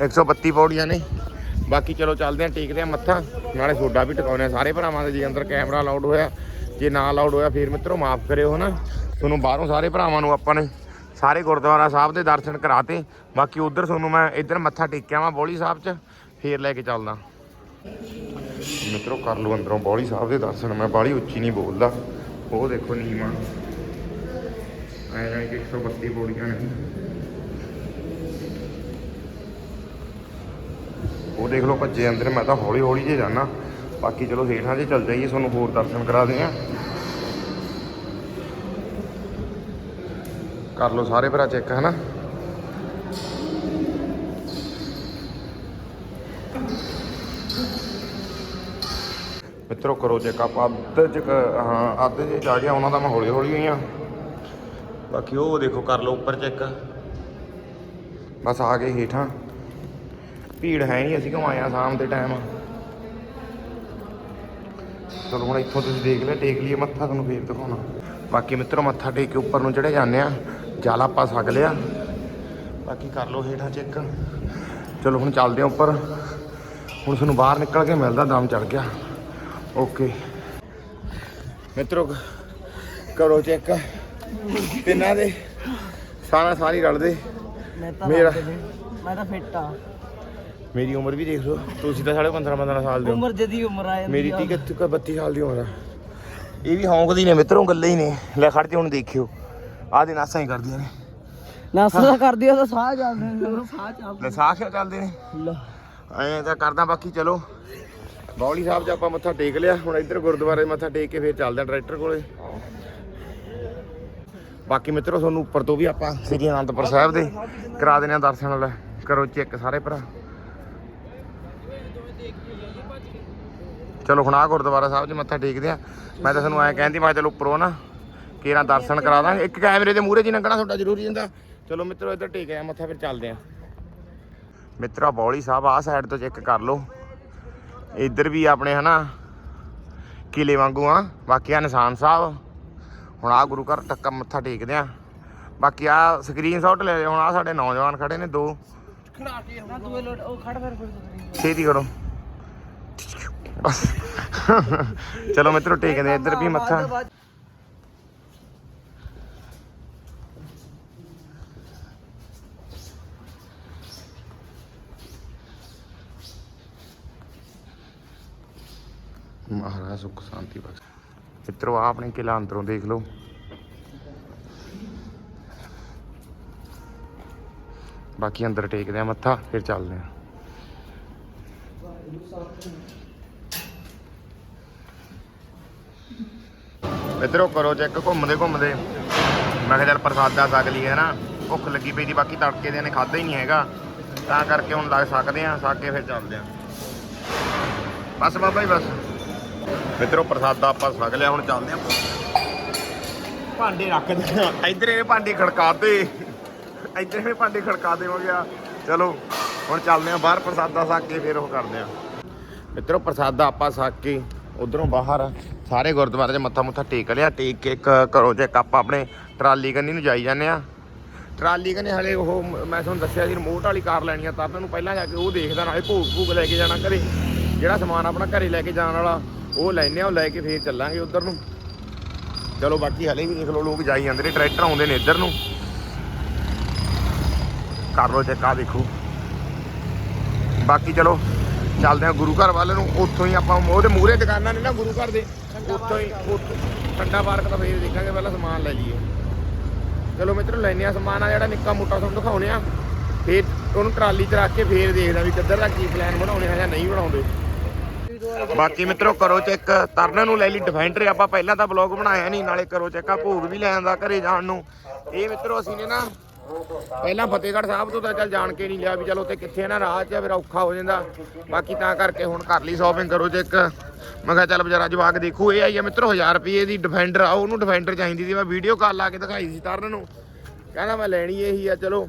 132 ਪੌੜੀਆਂ ਨੇ। ਬਾਕੀ ਚਲੋ ਚੱਲਦੇ ਆ, ਟੇਕਦੇ ਆ ਮੱਥਾ। ਨਾਲੇ ਸੋਡਾ ਵੀ ਟਿਕਾਉਨੇ ਆ ਸਾਰੇ ਭਰਾਵਾਂ ਦੇ, ਜੇ ਅੰਦਰ ਕੈਮਰਾ ਅਲਾਉਡ ਹੋਇਆ, ਜੇ ਨਾ ਅਲਾਉਡ ਹੋਇਆ, ਫਿਰ ਮਿੱਤਰੋ ਮਾਫ ਕਰਿਓ, ਹਨਾ? ਤੁਹਾਨੂੰ ਬਾਹਰੋਂ ਸਾਰੇ ਭਰਾਵਾਂ ਨੂੰ ਆਪਾਂ ਨੇ ਸਾਰੇ ਗੁਰਦੁਆਰਾ ਸਾਹਿਬ ਦੇ ਦਰਸ਼ਨ ਕਰਾਤੇ। ਬਾਕੀ ਉਧਰ ਤੁਹਾਨੂੰ ਮੈਂ ਇੱਧਰ ਮੱਥਾ ਟੇਕਿਆ ਵਾਂ ਬੋਲੀ ਸਾਹਿਬ 'ਚ, ਫੇਰ ਲੈ ਕੇ ਚੱਲਦਾ। ਮਿੱਤਰੋ, ਕਰ ਲਓ ਅੰਦਰੋਂ ਬੋਲੀ ਸਾਹਿਬ ਦੇ ਦਰਸ਼ਨ, ਮੈਂ ਬਾਹਲੀ ਉੱਚੀ ਨਹੀਂ ਬੋਲਦਾ। ਉਹ ਦੇਖੋ ਨੀਵਾਂ। ਐ ਜਾਣੀ ਕਿ 132 ਪੌੜੀਆਂ ਨੇ। ਉਹ ਦੇਖ ਲਓ ਭੱਜੇ ਅੰਦਰ ਮੈਂ ਤਾਂ ਹੌਲੀ ਹੌਲੀ ਜੇ ਜਾਣਾ ਬਾਕੀ ਚਲੋ ਹੇਠਾਂ ਜੇ ਚੱਲ ਜਾਈਏ, ਤੁਹਾਨੂੰ ਹੋਰ ਦਰਸ਼ਨ ਕਰਾ ਦੇ ਆ ਕਰ ਲਓ ਸਾਰੇ ਭਰਾ ਚੈੱਕ, ਹਨਾ? ਮਿੱਤਰੋ ਕਰੋ ਚੈੱਕ ਆਪਾਂ ਅੱਧ ਚ ਕ- ਹਾਂ, ਅੱਧ ਜੇ ਜਾ ਗਿਆ, ਉਹਨਾਂ ਦਾ ਮੈਂ ਹੌਲੀ ਹੌਲੀ ਹੋਈ ਆ। ਬਾਕੀ ਉਹ ਦੇਖੋ, ਕਰ ਲਓ ਉੱਪਰ ਚੈੱਕ। ਬਸ ਆ ਗਏ ਹੇਠਾਂ। ਭੀੜ ਹੈ ਨਹੀਂ, ਅਸੀਂ ਘਮਾਇਆ ਸ਼ਾਮ ਦੇ ਟਾਈਮ ਚਲੋ ਹੁਣ ਇੱਥੋਂ ਤੁਸੀਂ ਦੇਖ ਲਿਆ ਟੇਕ ਲਈਏ ਮੱਥਾ, ਤੁਹਾਨੂੰ ਫੇਰ ਦਿਖਾਉਣਾ। ਬਾਕੀ ਮਿੱਤਰੋ, ਮੱਥਾ ਟੇਕ ਕੇ ਉੱਪਰ ਨੂੰ ਚੜੇ ਜਾਂਦੇ ਆ। ਜਾਲਾ ਆਪਾਂ ਸਕ ਲਿਆ। ਬਾਕੀ ਕਰ ਲਓ ਹੇਠਾਂ ਚੈੱਕ। ਚਲੋ ਹੁਣ ਚੱਲਦੇ ਆ ਉੱਪਰ। ਹੁਣ ਤੁਹਾਨੂੰ ਬਾਹਰ ਨਿਕਲ ਕੇ ਮਿਲਦਾ, ਦਮ ਚੜ ਗਿਆ। ਓਕੇ ਮਿੱਤਰੋ ਕਰੋ ਚੈੱਕ ਤਿੰਨਾਂ ਦੇ ਸਾਰਾ ਸਾਰੀ ਰਲਦੇ। ਮੈਂ ਤਾਂ ਮੇਰਾ- ਮੈਂ ਤਾਂ ਫਿੱਟ ਆ ਮੇਰੀ ਉਮਰ ਵੀ ਦੇਖ ਲਓ। ਤੁਸੀਂ ਤਾਂ ਸਾਢੇ 15 15 ਸਾਲ ਦੇ ਹੋ। ਉਮਰ ਜਦੀ ਉਮਰ ਆ ਜਾਂਦੀ ਮੇਰੀ ਆ। 30 32 32 ਸਾਲ ਦੀ ਉਮਰ ਆ। ਇਹ ਵੀ ਹੌਂਕਦੀ ਨੇ ਮਿੱਤਰੋਂ ਗੱਲਾਂ ਹੀ ਨੇ। ਲੈ ਖੜ ਤੇ ਹੁਣ ਦੇਖਿਓ। ਆਹ ਦੇ ਨਾਸਾਂ ਹੀ ਕਰਦੀਆਂ ਨੇ। ਨਾਸਾ ਤਾਂ ਕਰਦੀ ਆ ਤਾਂ ਸਾਹ ਚੱਲਦੇ ਨੇ। ਸਾਹ ਚੱਲਦੇ ਲੈ ਸਾਹ ਚੱਲਦੇ ਨੇ? ਲੈ। ਐਂ ਤਾਂ ਕਰਦਾ ਬਾਕੀ ਚਲੋ। ਬੌਲੀ ਸਾਹਿਬ 'ਚ ਆਪਾਂ ਮੱਥਾ ਟੇਕ ਲਿਆ। ਹੁਣ ਇੱਧਰ ਗੁਰਦੁਆਰੇ ਮੱਥਾ ਟੇਕ ਕੇ ਫੇਰ ਚੱਲਦੇ ਆ ਟਰੈਕਟਰ ਕੋਲੇ। ਬਾਕੀ ਮਿੱਤਰੋ, ਤੁਹਾਨੂੰ ਉੱਪਰ ਤੋਂ ਵੀ ਆਪਾਂ ਸ੍ਰੀ ਅਨੰਦਪੁਰ ਸਾਹਿਬ ਦੇ ਕਰਾ ਦਿੰਦੇ ਆ ਦਰਸ਼ਨ ਲੈ। ਕਰੋ ਚੈੱਕ ਸਾਰੇ ਭਰਾ। ਚਲੋ, ਹੁਣ ਆ ਗੁਰਦੁਆਰਾ ਸਾਹਿਬ 'ਚ ਮੱਥਾ ਟੇਕਦੇ ਆ। ਮੈਂ ਤਾਂ ਤੁਹਾਨੂੰ ਐਂ ਕਹਿੰਦੀ, ਮੈਂ ਚਲੋ ਉੱਪਰੋਂ ਨਾ ਕੇਰਾਂ ਦਰਸ਼ਨ ਕਰਾ ਦਾਂਗੇ। ਇੱਕ ਕੈਮਰੇ ਦੇ ਮੂਹਰੇ ਜੀ ਲੰਘਣਾ ਤੁਹਾਡਾ ਜ਼ਰੂਰੀ ਹੁੰਦਾ। ਚਲੋ ਮਿੱਤਰੋ, ਇੱਧਰ ਟੇਕ ਆ ਮੱਥਾ, ਫਿਰ ਚੱਲਦੇ ਆ। ਮਿੱਤਰਾ ਬੌਲੀ ਸਾਹਿਬ ਆਹ ਸਾਈਡ ਤੋਂ ਚੈੱਕ ਕਰ ਲਓ। ਇੱਧਰ ਵੀ ਆਪਣੇ ਹਨਾ, ਕਿਲੇ ਵਾਂਗੂ ਆ, ਬਾਕੀ ਆ ਨਿਸ਼ਾਨ ਸਾਹਿਬ। ਹੁਣ ਆ ਗੁਰੂ ਘਰ ਟੱਕਾ ਮੱਥਾ ਟੇਕਦੇ ਆ। ਬਾਕੀ ਆ ਸਕਰੀਨਸ਼ਾਟ ਲੈ ਲਿਓ, ਹੁਣ ਆ ਸਾਡੇ ਨੌਜਵਾਨ ਖੜੇ ਨੇ ਦੋ। ਖੜਾ ਕੇ ਨਾ ਤੂੰ ਲੋਟ ਉਹ ਖੜ ਫਿਰ ਛੇਤੀ ਕਰੋ। ਬਸ। ਚਲੋ ਮਿੱਤਰੋ, ਟੇਕਦੇ ਇੱਧਰ ਵੀ ਮੱਥਾ। ਮਹਾਰਾਜ, ਸੁਖ, ਸ਼ਾਂਤੀ ਬਖਸ਼। ਮਿੱਤਰੋ ਆ ਆਪਣੇ ਕਿਲਾ ਅੰਦਰੋਂ ਦੇਖ ਲਓ। ਬਾਕੀ ਅੰਦਰ ਟੇਕਦੇ ਆ ਮੱਥਾ, ਫਿਰ ਚੱਲਦੇ ਆ। ਮਿੱਤਰੋ, ਕਰੋ ਚੈੱਕ, ਘੁੰਮਦੇ ਘੁੰਮਦੇ। ਮੈਂ ਕਿਹਾ ਚੱਲ ਪ੍ਰਸਾਦਾ ਛਕ ਲਈਏ ਨਾ ਭੁੱਖ ਲੱਗੀ ਪਈ ਦੀ ਬਾਕੀ ਤੜਕੇ ਦੇ ਨੇ ਖਾਦਾ ਹੀ ਨਹੀਂ ਹੈਗਾ। ਤਾਂ ਕਰਕੇ ਹੁਣ ਲੱਗ ਸਕਦੇ ਆ ਛਕ ਫਿਰ ਚੱਲਦੇ ਆ। ਬਸ ਬਾਬਾ ਜੀ, ਬਸ। ਮਿੱਤਰੋ ਪ੍ਰਸਾਦਾ ਆਪਾਂ ਛਕ ਲਿਆ ਹੁਣ ਚੱਲਦੇ ਆ ਭਾਂਡੇ ਰੱਖਦੇ ਆ। ਇੱਧਰ ਇਹ ਭਾਂਡੇ ਖੜਕਾਤੇ। ਇੱਧਰ ਇਹ ਭਾਂਡੇ ਖੜਕਾ ਦੇਵਾਂਗੇ ਆ। ਚਲੋ ਹੁਣ ਚੱਲਦੇ ਆ ਬਾਹਰ ਪ੍ਰਸਾਦਾ ਛਕ ਕੇ ਫਿਰ ਉਹ ਕਰਦੇ ਆ ਮਿੱਤਰੋ ਪ੍ਰਸਾਦਾ ਆਪਾਂ ਛਕ ਕੇ ਉਧਰੋਂ ਬਾਹਰ ਸਾਰੇ ਗੁਰਦੁਆਰੇ 'ਚ ਮੱਥਾ ਮੁੱਥਾ ਟੇਕ ਲਿਆ। ਟੇਕ ਕੇ ਇੱਕ ਘਰੋਂ ਇੱਕ ਆਪਾਂ ਆਪਣੇ ਟਰਾਲੀ ਕੰਨੀ ਨੂੰ ਜਾਈ ਜਾਂਦੇ ਆ ਟਰਾਲੀ ਕੰਨੀ ਹਲੇ ਉਹ ਮ- ਤੁਹਾਨੂੰ ਦੱਸਿਆ ਸੀ ਰਿਮੋਟ ਵਾਲੀ ਕਾਰ ਲੈਣੀ ਆ ਤਾਂ ਮੈਨੂੰ ਪਹਿਲਾਂ ਜਾ ਕੇ ਉਹ ਦੇਖਦਾ ਨਾਲੇ ਭੋਗ ਭੂਗ ਲੈ ਕੇ ਜਾਣਾ ਘਰੇ। ਜਿਹੜਾ ਸਮਾਨ ਆਪਣਾ ਘਰੇ ਲੈ ਕੇ ਜਾਣ ਵਾਲਾ। ਉਹ ਲੈਣੇ ਆ, ਉਹ ਲੈ ਕੇ ਫੇਰ ਚੱਲਾਂਗੇ ਉਧਰ ਨੂੰ। ਚਲੋ ਬਾਕੀ ਹਲੇ ਵੀ ਦੇਖ ਲਓ, ਲੋਕ ਜਾਈ ਜਾਂਦੇ ਨੇ, ਟਰੈਕਟਰ ਆਉਂਦੇ ਨੇ ਇੱਧਰ ਨੂੰ। ਕਰ ਲਓ ਚੈੱਕ ਆ ਦੇਖੋ। ਬਾਕੀ ਚਲੋ, ਚੱਲਦੇ ਆ ਗੁਰੂ ਘਰ ਵੱਲ ਨੂੰ। ਉੱਥੋਂ ਹੀ ਆਪਾਂ ਉਹਦੇ ਮੂਹਰੇ ਦੁਕਾਨਾਂ ਨੇ ਨਾ ਗੁਰੂ ਘਰ ਦੇ। ਉੱਥੋਂ ਹੀ ਠੰਡਾ ਪਾਰਕ ਦਾ ਫੇਰ ਦੇਖਾਂਗੇ, ਪਹਿਲਾਂ ਸਮਾਨ ਲੈ ਲਈਏ। ਚਲੋ ਮਿੱਤਰੋ, ਲੈਨੇ ਆ ਸਮਾਨ, ਆ ਜਿਹੜਾ ਨਿੱਕਾ ਮੋਟਾ ਤੁਹਾਨੂੰ ਦਿਖਾਉਣੇ ਆ। ਫੇਰ ਉਹਨੂੰ ਟਰਾਲੀ 'ਚ ਰੱਖ ਕੇ ਫੇਰ ਦੇਖਦਾ ਵੀ ਕਿੱਧਰ ਦਾ ਕੀ ਪਲਾਨ ਬਣਾਉਣੇ ਆ ਜਾਂ ਨਹੀਂ ਬਣਾਉਂਦੇ। ਬਾਕੀ ਮਿੱਤਰੋ ਕਰੋ ਚੈੱਕ, ਤਰਨ ਨੂੰ ਲੈ ਲਈ ਡਿਫੈਂਡਰ ਆਪਾਂ ਪਹਿਲਾਂ ਤਾਂ ਬਲੌਗ ਬਣਾਇਆ ਨਹੀਂ ਨਾਲੇ ਕਰੋ ਚੈੱਕ ਆ ਭੋਗ ਵੀ ਲੈ ਆਂਦਾ ਘਰੇ ਜਾਣ ਨੂੰ। ਇਹ ਮਿੱਤਰੋ ਅਸੀਂ ਨੇ ਨਾ, ਪਹਿਲਾਂ ਫਤਿਹਗੜ੍ਹ ਸਾਹਿਬ ਤੋਂ ਤਾਂ ਚੱਲ ਜਾਣ ਕੇ ਨਹੀਂ ਲਿਆ ਵੀ ਚਲ ਉੱਥੇ ਕਿੱਥੇ ਨਾ, ਰਾਹ 'ਚ ਫਿਰ ਔਖਾ ਹੋ ਜਾਂਦਾ। ਬਾਕੀ ਤਾਂ ਕਰਕੇ ਹੁਣ ਕਰ ਲਈ ਸ਼ਾਪਿੰਗ ਕਰੋ ਚੈੱਕ। ਮੈਂ ਕਿਹਾ ਚੱਲ ਵਿਚਾਰਾ ਜਵਾਕ ਦੇਖੂ, ਇਹ ਆਈ ਆ ਮਿੱਤਰੋ 1000 ਰੁਪਏ ਦੀ ਡਿਫੈਂਡਰ ਆ, ਉਹਨੂੰ ਡਿਫੈਂਡਰ ਚਾਹੀਦੀ ਸੀ। ਮੈਂ ਵੀਡੀਓ ਕਾਲ ਲਾ ਕੇ ਦਿਖਾਈ ਸੀ ਤਰਨ ਨੂੰ। ਕਹਿੰਦਾ ਮੈਂ ਲੈਣੀ ਇਹੀ ਆ, ਚਲੋ।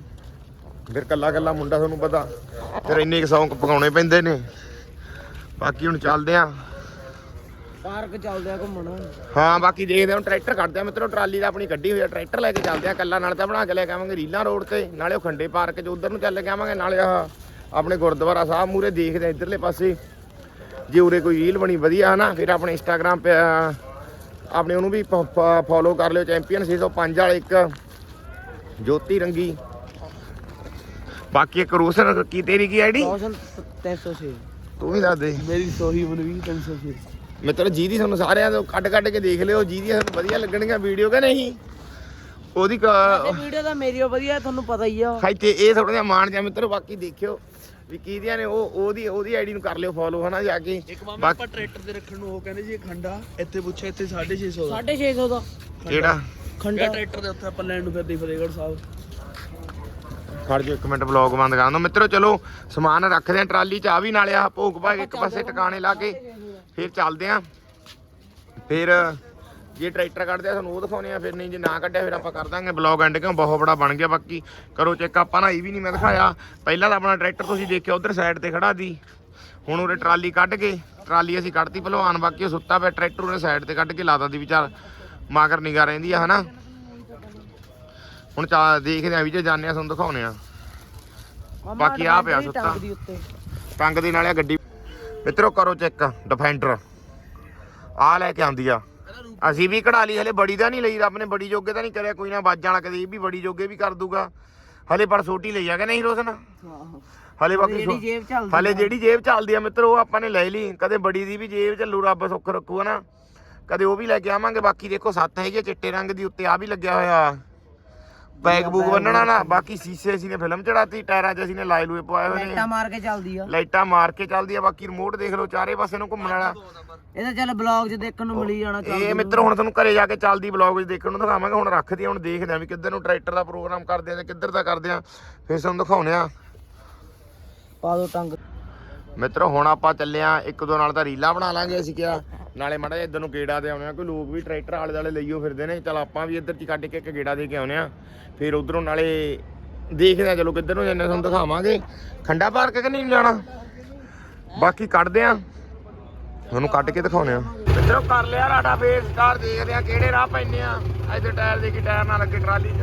ਫਿਰ ਕੱਲਾ ਕੱਲਾ ਮੁੰਡਾ ਤੁਹਾਨੂੰ ਪਤਾ, ਫਿਰ ਇੰਨੇ ਕੁ ਸੌਂਕ ਪਕਾਉਣੇ ਪੈਂਦੇ ਨੇ। ਬਾਕੀ ਹੁਣ ਚੱਲਦੇ ਆ। ਪਾਰਕ ਚੱਲਦੇ ਆ ਘੁੰਮਣ। ਹਾਂ ਬਾਕੀ ਦੇਖਦੇ ਹਾਂ ਟਰੈਕਟਰ ਕੱਢਦੇ ਆ। ਮਿੱਤਰੋ ਟਰਾਲੀ ਦਾ ਆਪਣੀ ਗੱਡੀ ਹੋਈ ਆ ਟਰੈਕਟਰ ਲੈ ਕੇ ਚੱਲਦੇ ਆ ਕੱਲਾ ਨਾਲ ਤਾਂ ਬਣਾ ਕੇ ਲੈ ਕੇ ਆਵਾਂਗੇ ਰੀਲਾਂ ਰੋਡ ਤੇ। ਨਾਲੇ ਉਹ ਖੰਡੇ ਪਾਰਕ 'ਚ ਉਧਰ ਨੂੰ ਚੱਲ ਕੇ ਆਵਾਂਗੇ ਨਾਲੇ ਆਹ ਆਪਣੇ ਗੁਰਦੁਆਰਾ ਸਾਹਿਬ ਮੂਰੇ ਦੇਖਦੇ ਆ ਇਧਰਲੇ ਪਾਸੇ। ਜੇ ਉਰੇ ਕੋਈ ਰੀਲ ਬਣੀ ਵਧੀਆ ਹਨਾ? ਫਿਰ ਆਪਣੇ ਇੰਸਟਾਗ੍ਰam ਤੇ ਆਪਣੇ ਉਹਨੂੰ ਵੀ ਫੋਲੋ ਕਰ ਲਿਓ ਚੈਂਪੀਅਨ 605 ਵਾਲੇ ਇੱਕ ਜੋਤੀ ਰੰਗੀ। ਬਾਕੀ ਇੱਕ ਰੋਸ਼ਨ ਕੀ ਤੇਰੀ ਕੀ ਆਈਡੀ? ਰੋਸ਼ਨ 306 ਤੂੰ ਵੀ ਦੱਸ ਦੇ। ਮੇਰੀ ਸੋਹੀ ਮਨਵੀ 306 ਮਿੱਤਰ ਜਿਹਦੀ ਤੁਹਾਨੂੰ ਸਾਰਿਆਂ ਤੋਂ ਕੱਢ ਕੱਢ ਕੇ ਦੇਖ ਲਿਓ ਜਿਹਦੀ ਤੁਹਾਨੂੰ ਵਧੀਆ ਲੱਗਣਗੀਆਂ ਵੀਡੀਓ ਕਿ ਨਹੀਂ? ਉਹਦੀ ਵੀਡੀਓ ਤਾਂ ਮੇਰੀ ਵਧੀਆ ਤੁਹਾਨੂੰ ਪਤਾ ਹੀ ਆ। ਹਾਈ ਤੇ ਇਹ ਥੋੜਾ ਜਿਹਾ ਮਾਣ ਜਾ ਮਿੱਤਰੋ ਬਾਕੀ ਦੇਖਿਓ ਵੀ ਕਿਹਦੀਆਂ ਨੇ ਉਹ ਉਹਦੀ ਉਹਦੀ ਆਈਡੀ ਨੂੰ ਕਰ ਲਿਓ ਫੋਲੋ ਹਨਾ ਜਾ ਕੇ। ਇੱਕ ਮਾਮਾ ਆਪਾਂ ਟਰੈਕਟਰ ਤੇ ਰੱਖਣ ਨੂੰ ਉਹ ਕਹਿੰਦੇ ਜੀ ਇਹ ਖੰਡਾ ਇੱਥੇ ਪੁੱਛਿਆ ਇੱਥੇ 650 ਦਾ। 650 ਦਾ। ਕਿਹੜਾ? ਖੰਡਾ। ਟਰੈਕਟਰ ਦੇ ਉੱਥੇ ਆਪਾਂ ਲੈਣ ਨੂੰ ਫਿਰਦੇ ਫਤਿਹਗੜ੍ਹ ਸਾਹਿਬ। ਖੜ ਜਾਓ ਇੱਕ ਮਿੰਟ ਵਲੌਗ ਬੰਦ ਕਰ ਦੋ ਮਿੱਤਰੋ ਚਲੋ ਸਮਾਨ ਰੱਖਦੇ ਆ ਟਰਾਲੀ ਚ ਆ ਵੀ ਨਾਲੇ ਆ ਭੋਗ ਭਾਗ ਇੱਕ ਪਾਸੇ ਟਿਕਾਣੇ ਲਾ ਕੇ ਫਿਰ ਚੱਲਦੇ ਆ ਫਿਰ ਜੇ ਟਰੈਕਟਰ ਕੱਢਦੇ ਆ ਤੁਹਾਨੂੰ ਉਹ ਦਿਖਾਉਣੇ ਆ ਫਿਰ ਨਹੀਂ ਜੇ ਨਾ ਕੱਢਿਆ ਫਿਰ ਆਪਾਂ ਕਰ ਦਾਂਗੇ ਬਲੌਗ ਐਂਡ ਕਿਉਂ ਬਹੁਤ ਬੜਾ ਬਣ ਗਿਆ ਬਾਕੀ। ਕਰੋ ਚੈੱਕ ਆਪਾਂ ਨਾ ਇਹ ਵੀ ਨਹੀਂ ਮੈਂ ਦਿਖਾਇਆ। ਪਹਿਲਾਂ ਤਾਂ ਆਪਣਾ ਟਰੈਕਟਰ ਤੁਸੀਂ ਦੇਖਿਆ ਉਧਰ ਸਾਈਡ ਤੇ ਖੜਾ ਦੀ ਹੁਣ ਉਹਦੇ ਟਰਾਲੀ ਕੱਢ ਕੇ ਟਰਾਲੀ ਅਸੀਂ ਕੱਢਤੀ ਭਲਵਾਨ ਬਾਕੀ ਉਹ ਸੁੱਤਾ ਪਿਆ ਟਰੈਕਟਰ ਉਹਨੇ ਸਾਈਡ ਤੇ ਕੱਢ ਕੇ ਲਾਤਾ ਦੀ ਵਿਚਾਰ ਮਾਗਰ ਨਿਗਾ ਰਹਿੰਦੀ ਆ ਹਨਾ? ਹੁਣ ਚਾ ਦੇਖਦੇ ਆ ਵੀ ਜੇ ਜਾਣੇ ਆ ਤੁਹਾਨੂੰ ਆ। ਬਾਕੀ ਆ ਪਿਆ ਸੁੱਤਾ। ਟੰਗ ਦੀ ਨਾਲੇ ਗੱਡੀ। ਮਿੱਤਰੋ ਕਰੋ ਚੈੱਕ ਡਿਫੈਂਡਰ ਆ ਲੈ ਕੇ ਆਂਦੀ ਆ। ਅਸੀਂ ਵੀ ਕਢਾ ਲਈ ਹਲੇ ਬੜੀ ਦਾ ਨਹੀਂ ਲਈ ਰੱਬ ਨੇ ਬੜੀ ਜੋਗੇ ਤਾਂ ਨਹੀਂ ਕਰਿਆ ਕੋਈ ਨਾ ਬਾਜਾਂ ਵਾਲਾ ਕਦੇ ਵੀ ਬੜੀ ਜੋਗੇ ਵੀ ਕਰ ਦੂਗਾ। ਹਲੇ ਪਰ ਛੋਟੀ ਲਈ ਆ ਕਿ ਨਹੀਂ ਰੋਸ਼ਨ? ਹਲੇ ਬਾਕੀ ਹਲੇ ਜਿਹੜੀ ਜੇਬ ਚੱਲਦੀ ਆ। ਮਿੱਤਰੋ ਉਹ ਆਪਾਂ ਨੇ ਲੈ ਲਈ। ਕਦੇ ਬੜੀ ਦੀ ਵੀ ਜੇਬ ਚੱਲੂ ਰੱਬ ਸੁੱਖ ਰੱਖੂਗਾ ਨਾ ਕਦੇ ਉਹ ਵੀ ਲੈ ਕੇ ਆਵਾਂਗੇ। ਬਾਕੀ ਦੇਖੋ ਸੱਤ ਹੈਗੀ ਆ ਚਿੱਟੇ ਰੰਗ ਦੀ ਉੱਤੇ ਆ ਵੀ ਲੱਗਿਆ ਹੋਇਆ। ਬੈਗ ਬੂਗ ਬੰਨਣਾ ਨਾ ਬਾਕੀ ਸੀਸੇ ਅਸੀਂ ਨੇ ਫਿਲਮ ਚੜਾਤੀ ਟਾਇਰਾਂ 'ਚ ਅਸੀਂ ਨੇ ਲਾਏ ਲੂਏ ਪਵਾਏ ਹੋਏ ਲਾਈਟਾਂ ਮਾਰ ਕੇ ਚੱਲਦੀ ਆ। ਲਾਈਟਾਂ ਮਾਰ ਕੇ ਚੱਲਦੀ ਆ ਬਾਕੀ ਰਿਮੋਟ ਦੇਖ ਲਓ ਚਾਰੇ ਪਾਸੇ ਨੂੰ ਘੁੰਮਣ ਵਾਲਾ। ਇਹ ਤਾਂ ਚੱਲ ਬਲੌਗ 'ਚ ਦੇਖਣ ਨੂੰ ਮਿਲੀ ਜਾਣਾ ਇਹ ਮਿੱਤਰ ਹੁਣ ਤੁਹਾਨੂੰ ਘਰੇ ਜਾ ਕੇ ਚੱਲਦੀ ਵਲੌਗ ਵਿੱਚ ਦੇਖਣ ਨੂੰ ਦਿਖਾਵਾਂਗੇ ਹੁਣ ਰੱਖਦੇ ਆ ਹੁਣ ਦੇਖਦੇ ਆ ਵੀ ਕਿੱਧਰ ਨੂੰ ਟਰੈਕਟਰ ਦਾ ਪ੍ਰੋਗਰਾਮ ਕਰਦੇ ਆ ਤੇ ਕਿੱਧਰ ਦਾ ਕਰਦੇ ਆ। ਫਿਰ ਤੁਹਾਨੂੰ ਦਿਖਾਉਣੇ ਆ। ਪਾ ਦੋ ਟੰਗ। ਮਿੱਤਰੋ, ਹੁਣ ਆਪਾਂ ਚੱਲੇ ਆ, ਇੱਕ ਦੋ ਨਾਲ ਤਾਂ ਰੀਲਾਂ ਬਣਾ ਲਾਂਗੇ, ਅਸੀਂ ਕਿਹਾ। ਨਾਲੇ ਮਾੜਾ ਜਿਹਾ ਨੂੰ ਗੇੜਾ ਦੇ ਆਉਣੇ ਆ, ਕੋਈ ਲੋਕ ਵੀ ਟਰੈਕਟਰ ਆਲੇ ਦਾਲੇ ਲਈਓ ਫਿਰਦੇ ਨੇ। ਚਲ ਆਪਾਂ ਵੀ ਇੱਧਰ ਚ ਕੱਢ ਕੇ ਇੱਕ ਗੇੜਾ ਦੇ ਕੇ ਆਉਣੇ ਆ। ਫਿਰ ਉਧਰੋਂ ਨਾਲੇ ਦੇਖਦੇ ਆ, ਚਲੋ ਕਿੱਧਰ ਨੂੰ ਜਾਂਦੇ ਤੁਹਾਨੂੰ ਦਿਖਾਵਾਂਗੇ। ਖੰਡਾ ਪਾਰਕ ਕਿ ਨਹੀਂ ਜਾਣਾ? ਬਾਕੀ ਕੱਢਦੇ ਆ। ਤੁਹਾਨੂੰ ਕੱਢ ਕੇ ਦਿਖਾਉਣੇ ਆ। ਮਿੱਤਰੋ, ਕਰ ਲਿਆ ਰਾਡਾ ਫੇਸ ਸਟਾਰ ਦੇਖਦੇ ਆ, ਕਿਹੜੇ ਰਾਹ ਪੈਨੇ ਆ। ਇੱਧਰ ਟਾਇਰ ਦੇ ਕੀ ਟਾਇਰ ਨਾਲ ਲੱਗੇ ਟਰਾਲੀ 'ਚ।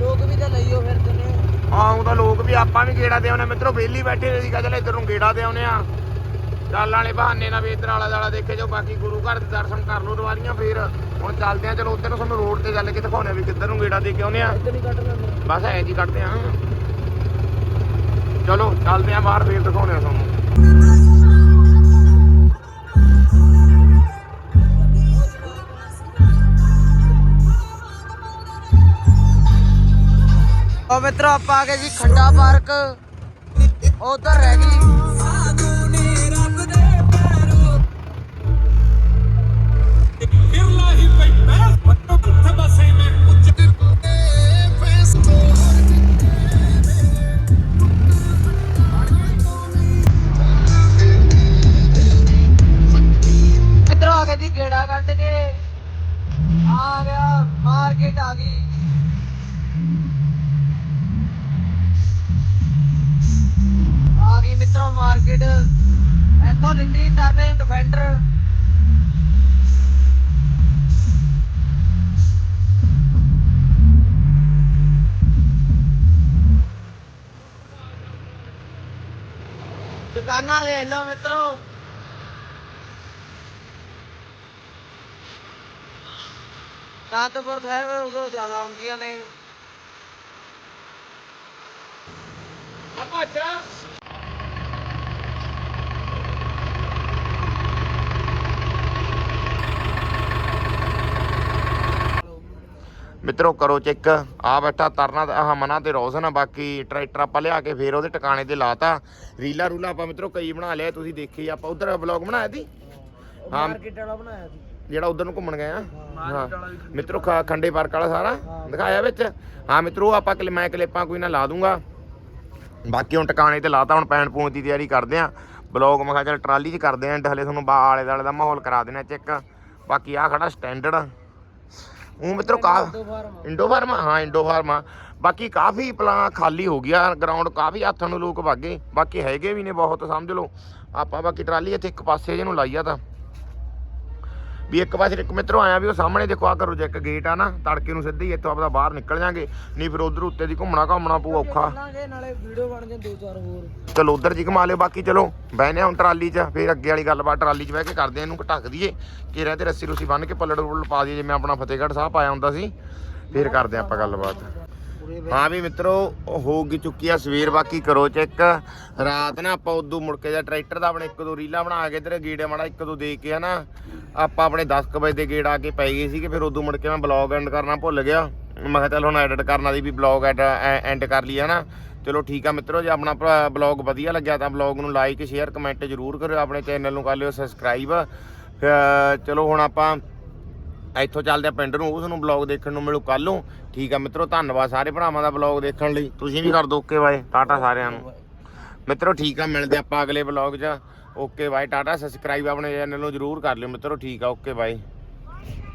ਲੋਕ ਵੀ ਤਾਂ ਲਈਓ ਫਿਰਦੇ ਨੇ। ਆਉਂ ਤਾਂ ਲੋਕ ਵੀ ਆਪਾਂ ਵੀ ਗੇੜਾ ਦੇ ਆਉਨੇ ਮਿੱਤਰੋ ਬੇਲੀ ਬੈਠੇ ਨੇ ਸੀਗਾ ਚਲ ਇੱਧਰ ਨੂੰ ਗੇੜਾ ਦੇ ਆਉਨੇ ਆ ਚੱਲ ਵਾਲੇ ਬਹਾਨੇ ਨਾਲ ਵੀ ਇੱਧਰ ਵਾਲਾ ਦਾਲਾ ਦੇਖੇ ਜੋ ਬਾਕੀ ਗੁਰੂ ਘਰ ਦੇ ਦਰਸ਼ਨ ਕਰ ਲਓ ਦਵਾਰੀਆਂ ਫੇਰ। ਹੁਣ ਚੱਲਦੇ ਆ ਚਲੋ ਉੱਧਰ ਨੂੰ ਤੁਹਾਨੂੰ ਰੋਡ ਤੇ ਚੱਲ ਕੇ ਦਿਖਾਉਣੇ ਆ ਵੀ ਕਿੱਧਰ ਨੂੰ ਗੇੜਾ ਦੇ ਕੇ ਆਉਨੇ ਆ ਬਸ ਐਂ ਜੀ ਕੱਢਦੇ ਆ ਚਲੋ ਚੱਲਦੇ ਆ ਬਾਹਰ ਫੇਰ ਦਿਖਾਉਣੇ ਆ ਤੁਹਾਨੂੰ। ਉਹ ਮਿੱਤਰੋ ਆਪਾਂ ਆ ਗਏ ਜੀ ਖੰਡਾ ਪਾਰਕ। ਉਧਰ ਰਹਿ ਗਈ ਮਿੱਤਰੋ ਆ ਸਾਹਿਬ ਉਦੋਂ ਜ਼ਿਆਦਾ ਹੁੰਦੀਆਂ ਨੇ। ਆਪਾਂ ਅੱਛਾ। ਮਿੱਤਰੋ ਕਰੋ ਚੈੱਕ। ਆ ਬੈਠਾ ਤਰਨਾ ਤੇ ਆਹ ਮਨਾ ਤੇ ਰੋਸ਼ਨ ਆ ਬਾਕੀ ਟਰੈਕਟਰ ਆਪਾਂ ਲਿਆ ਕੇ ਫੇਰ ਉਹਦੇ ਟਿਕਾਣੇ ਤੇ ਲਾਤਾ। ਰੀਲਾ ਰੂਲਾ ਆਪਾਂ ਮਿੱਤਰੋ ਕਈ ਬਣਾ ਲਿਆ ਤੁਸੀਂ ਦੇਖੀ ਆਪਾਂ ਉਧਰ ਵਲੌਗ ਬਣਾਇਆ ਸੀ? ਹਾਂ ਮਾਰਕੀਟ ਵਾਲਾ ਬਣਾਇਆ ਸੀ। ਜਿਹੜਾ ਉਧਰ ਨੂੰ ਘੁੰਮਣ ਗਏ ਆ। ਹਾਂ। ਮਿੱਤਰੋ ਖ- ਖੰਡੇ ਪਾਰਕ ਵਾਲਾ ਸਾਰਾ ਦਿਖਾਇਆ ਵਿੱਚ। ਹਾਂ ਮਿੱਤਰੋ ਆਪਾਂ ਕਲਿ ਮੈਂ ਕਲਿੱਪਾਂ ਕੋਈ ਨਾ ਲਾ ਦੂੰਗਾ। ਬਾਕੀ ਹੁਣ ਟਿਕਾਣੇ ਤੇ ਲਾਤਾ ਹੁਣ ਪੈਣ ਪੂਣ ਦੀ ਤਿਆਰੀ ਕਰਦੇ ਆ। ਬਲੌਗ ਮੈਂ ਕਿਹਾ ਚੱਲ ਟਰਾਲੀ 'ਚ ਕਰਦੇ ਆਂ ਹਲੇ ਤੁਹਾਨੂੰ ਬਾ ਆਲੇ ਦਾਲੇ ਦਾ ਮਾਹੌਲ ਕਰਾ ਦੇਣਾ ਚੈੱਕ। ਬਾਕੀ ਆ ਖੜਾ ਸਟੈਂਡਰਡ। ਉਹ ਮਿੱਤਰੋ ਕਾ ਇੰਡੋ ਫਾਰਮਾ ਹਾਂ ਇੰਡੋ ਫਾਰਮਾ ਬਾਕੀ ਕਾਫੀ ਪਲਾਂ ਖਾਲੀ ਹੋ ਗਿਆ ਗਰਾਊਂਡ ਕਾਫੀ ਹੱਥਾਂ ਨੂੰ ਲੋਕ ਵਾਗੇ। ਬਾਕੀ ਹੈਗੇ ਵੀ ਨੇ ਬਹੁਤ ਸਮਝ ਲਓ। ਆਪਾਂ ਬਾਕੀ ਟਰਾਲੀ ਇੱਥੇ ਇੱਕ ਪਾਸੇ ਜਿਹਨੂੰ ਲਾਈਆ ਤਾਂ। ਵੀ ਇੱਕ ਪਾਸੇ ਇੱਕ ਮਿੱਤਰੋ ਆਇਆ ਵੀ ਉਹ ਸਾਹਮਣੇ ਦੇਖੋ ਆ ਕਰੋ ਜੇ ਇੱਕ ਗੇਟ ਆ ਨਾ ਤੜਕੇ ਨੂੰ ਸਿੱਧੇ ਹੀ ਇੱਥੋਂ ਆਪਦਾ ਬਾਹਰ ਨਿਕਲ ਜਾਾਂਗੇ। ਨਹੀਂ ਫਿਰ ਉਧਰ ਉੱਤੇ ਦੀ ਘੁੰਮਣਾ ਘੁੰਮਣਾ ਪਊ ਔਖਾ। ਚੱਲਾਂਗੇ ਨਾਲੇ ਵੀਡੀਓ ਬਣ ਜਾਣ ਦੋ ਚਾਰ ਹੋਰ। ਚਲੋ ਉਧਰ ਜੀ ਘੁਮਾ ਲਿਓ ਬਾਕੀ ਚਲੋ ਬਹਿਨੇ ਹੁਣ ਟਰਾਲੀ 'ਚ ਫਿਰ ਅੱਗੇ ਵਾਲੀ ਗੱਲਬਾਤ ਟਰਾਲੀ 'ਚ ਬਹਿ ਕੇ ਕਰਦੇ ਇਹਨੂੰ ਢੱਕ ਦਈਏ। ਘੇਰਿਆਂ ਤੇ ਰੱਸੀ ਰੁੱਸੀ ਬੰਨ ਕੇ ਪੱਲੜ ਪੁੱਲੜ ਪਾ ਦਈਏ ਜਿਵੇਂ ਆਪਣਾ ਫਤਿਹਗੜ੍ਹ ਸਾਹਿਬ ਆਇਆ ਹੁੰਦਾ ਸੀ। ਫਿਰ ਕਰਦੇ ਆਪਾਂ ਗੱਲਬਾਤ। ਹਾਂ ਵੀ ਮਿੱਤਰੋ ਹੋ ਗਈ ਚੁੱਕੀ ਆ, ਸਵੇਰ ਬਾਕੀ ਕਰੋ ਚੈੱਕ। ਰਾਤ ਨਾ ਆਪਾਂ ਉਦੋਂ ਮੁੜ ਕੇ ਜਾ ਟਰੈਕਟਰ ਦਾ ਆਪਣੇ ਇੱਕ ਦੋ ਰੀਲਾਂ ਬਣਾ ਕੇ ਤੇਰੇ ਗੇੜੇ ਮਾੜਾ ਇੱਕ ਦੋ ਦੇ ਕੇ ਹਨਾ, ਆਪਾਂ ਆਪਣੇ 10 ਕੁ ਵਜੇ ਦੇ ਗੇੜ ਆ ਕੇ ਪੈ ਗਏ ਸੀਗੇ, ਫਿਰ ਉਦੋਂ ਮੁੜ ਕੇ ਮੈਂ ਬਲੌਗ ਐਂਡ ਕਰਨਾ ਭੁੱਲ ਗਿਆ। ਮੈਂ ਕਿਹਾ ਚੱਲ ਹੁਣ ਐਡਿਟ ਕਰਨ ਵਾਲੀ ਵੀ ਬਲੌਗ ਐਂਡ ਕਰ ਲਈ ਹਨਾ। ਚਲੋ ਠੀਕ ਆ ਮਿੱਤਰੋ, ਜੇ ਆਪਣਾ ਬਲੌਗ ਵਧੀਆ ਲੱਗਿਆ ਤਾਂ ਬਲੌਗ ਨੂੰ ਲਾਈਕ ਸ਼ੇਅਰ ਕਮੈਂਟ ਜ਼ਰੂਰ ਕਰਿਓ, ਆਪਣੇ ਚੈਨਲ ਨੂੰ ਕਰ ਲਿਓ ਸਬਸਕ੍ਰਾਈਬ ਚਲੋ ਹੁਣ ਆਪਾਂ ਇੱਥੋਂ ਚੱਲਦੇ ਆ ਪਿੰਡ ਨੂੰ, ਉਸ ਨੂੰ ਬਲੌਗ ਦੇਖਣ ਨੂੰ ਮਿਲੂ ਕੱਲ ਨੂੰ। ਠੀਕ ਆ ਮਿੱਤਰੋ, ਧੰਨਵਾਦ ਸਾਰੇ ਭਰਾਵਾਂ ਦਾ ਬਲੌਗ ਦੇਖਣ ਲਈ। ਤੁਸੀਂ ਵੀ ਕਰ ਦਿਓ ਓਕੇ ਬਾਏ ਟਾਟਾ ਸਾਰਿਆਂ ਨੂੰ। ਮਿੱਤਰੋ, ਠੀਕ ਆ, ਮਿਲਦੇ ਆਪਾਂ ਅਗਲੇ ਬਲੌਗ 'ਚ। ਓਕੇ ਬਾਏ ਟਾਟਾ ਸਬਸਕ੍ਰਾਈਬ ਆਪਣੇ ਚੈਨਲ ਨੂੰ ਜਰੂਰ ਕਰ ਲਿਓ ਮਿੱਤਰੋ, ਠੀਕ ਆ ਓਕੇ ਬਾਏ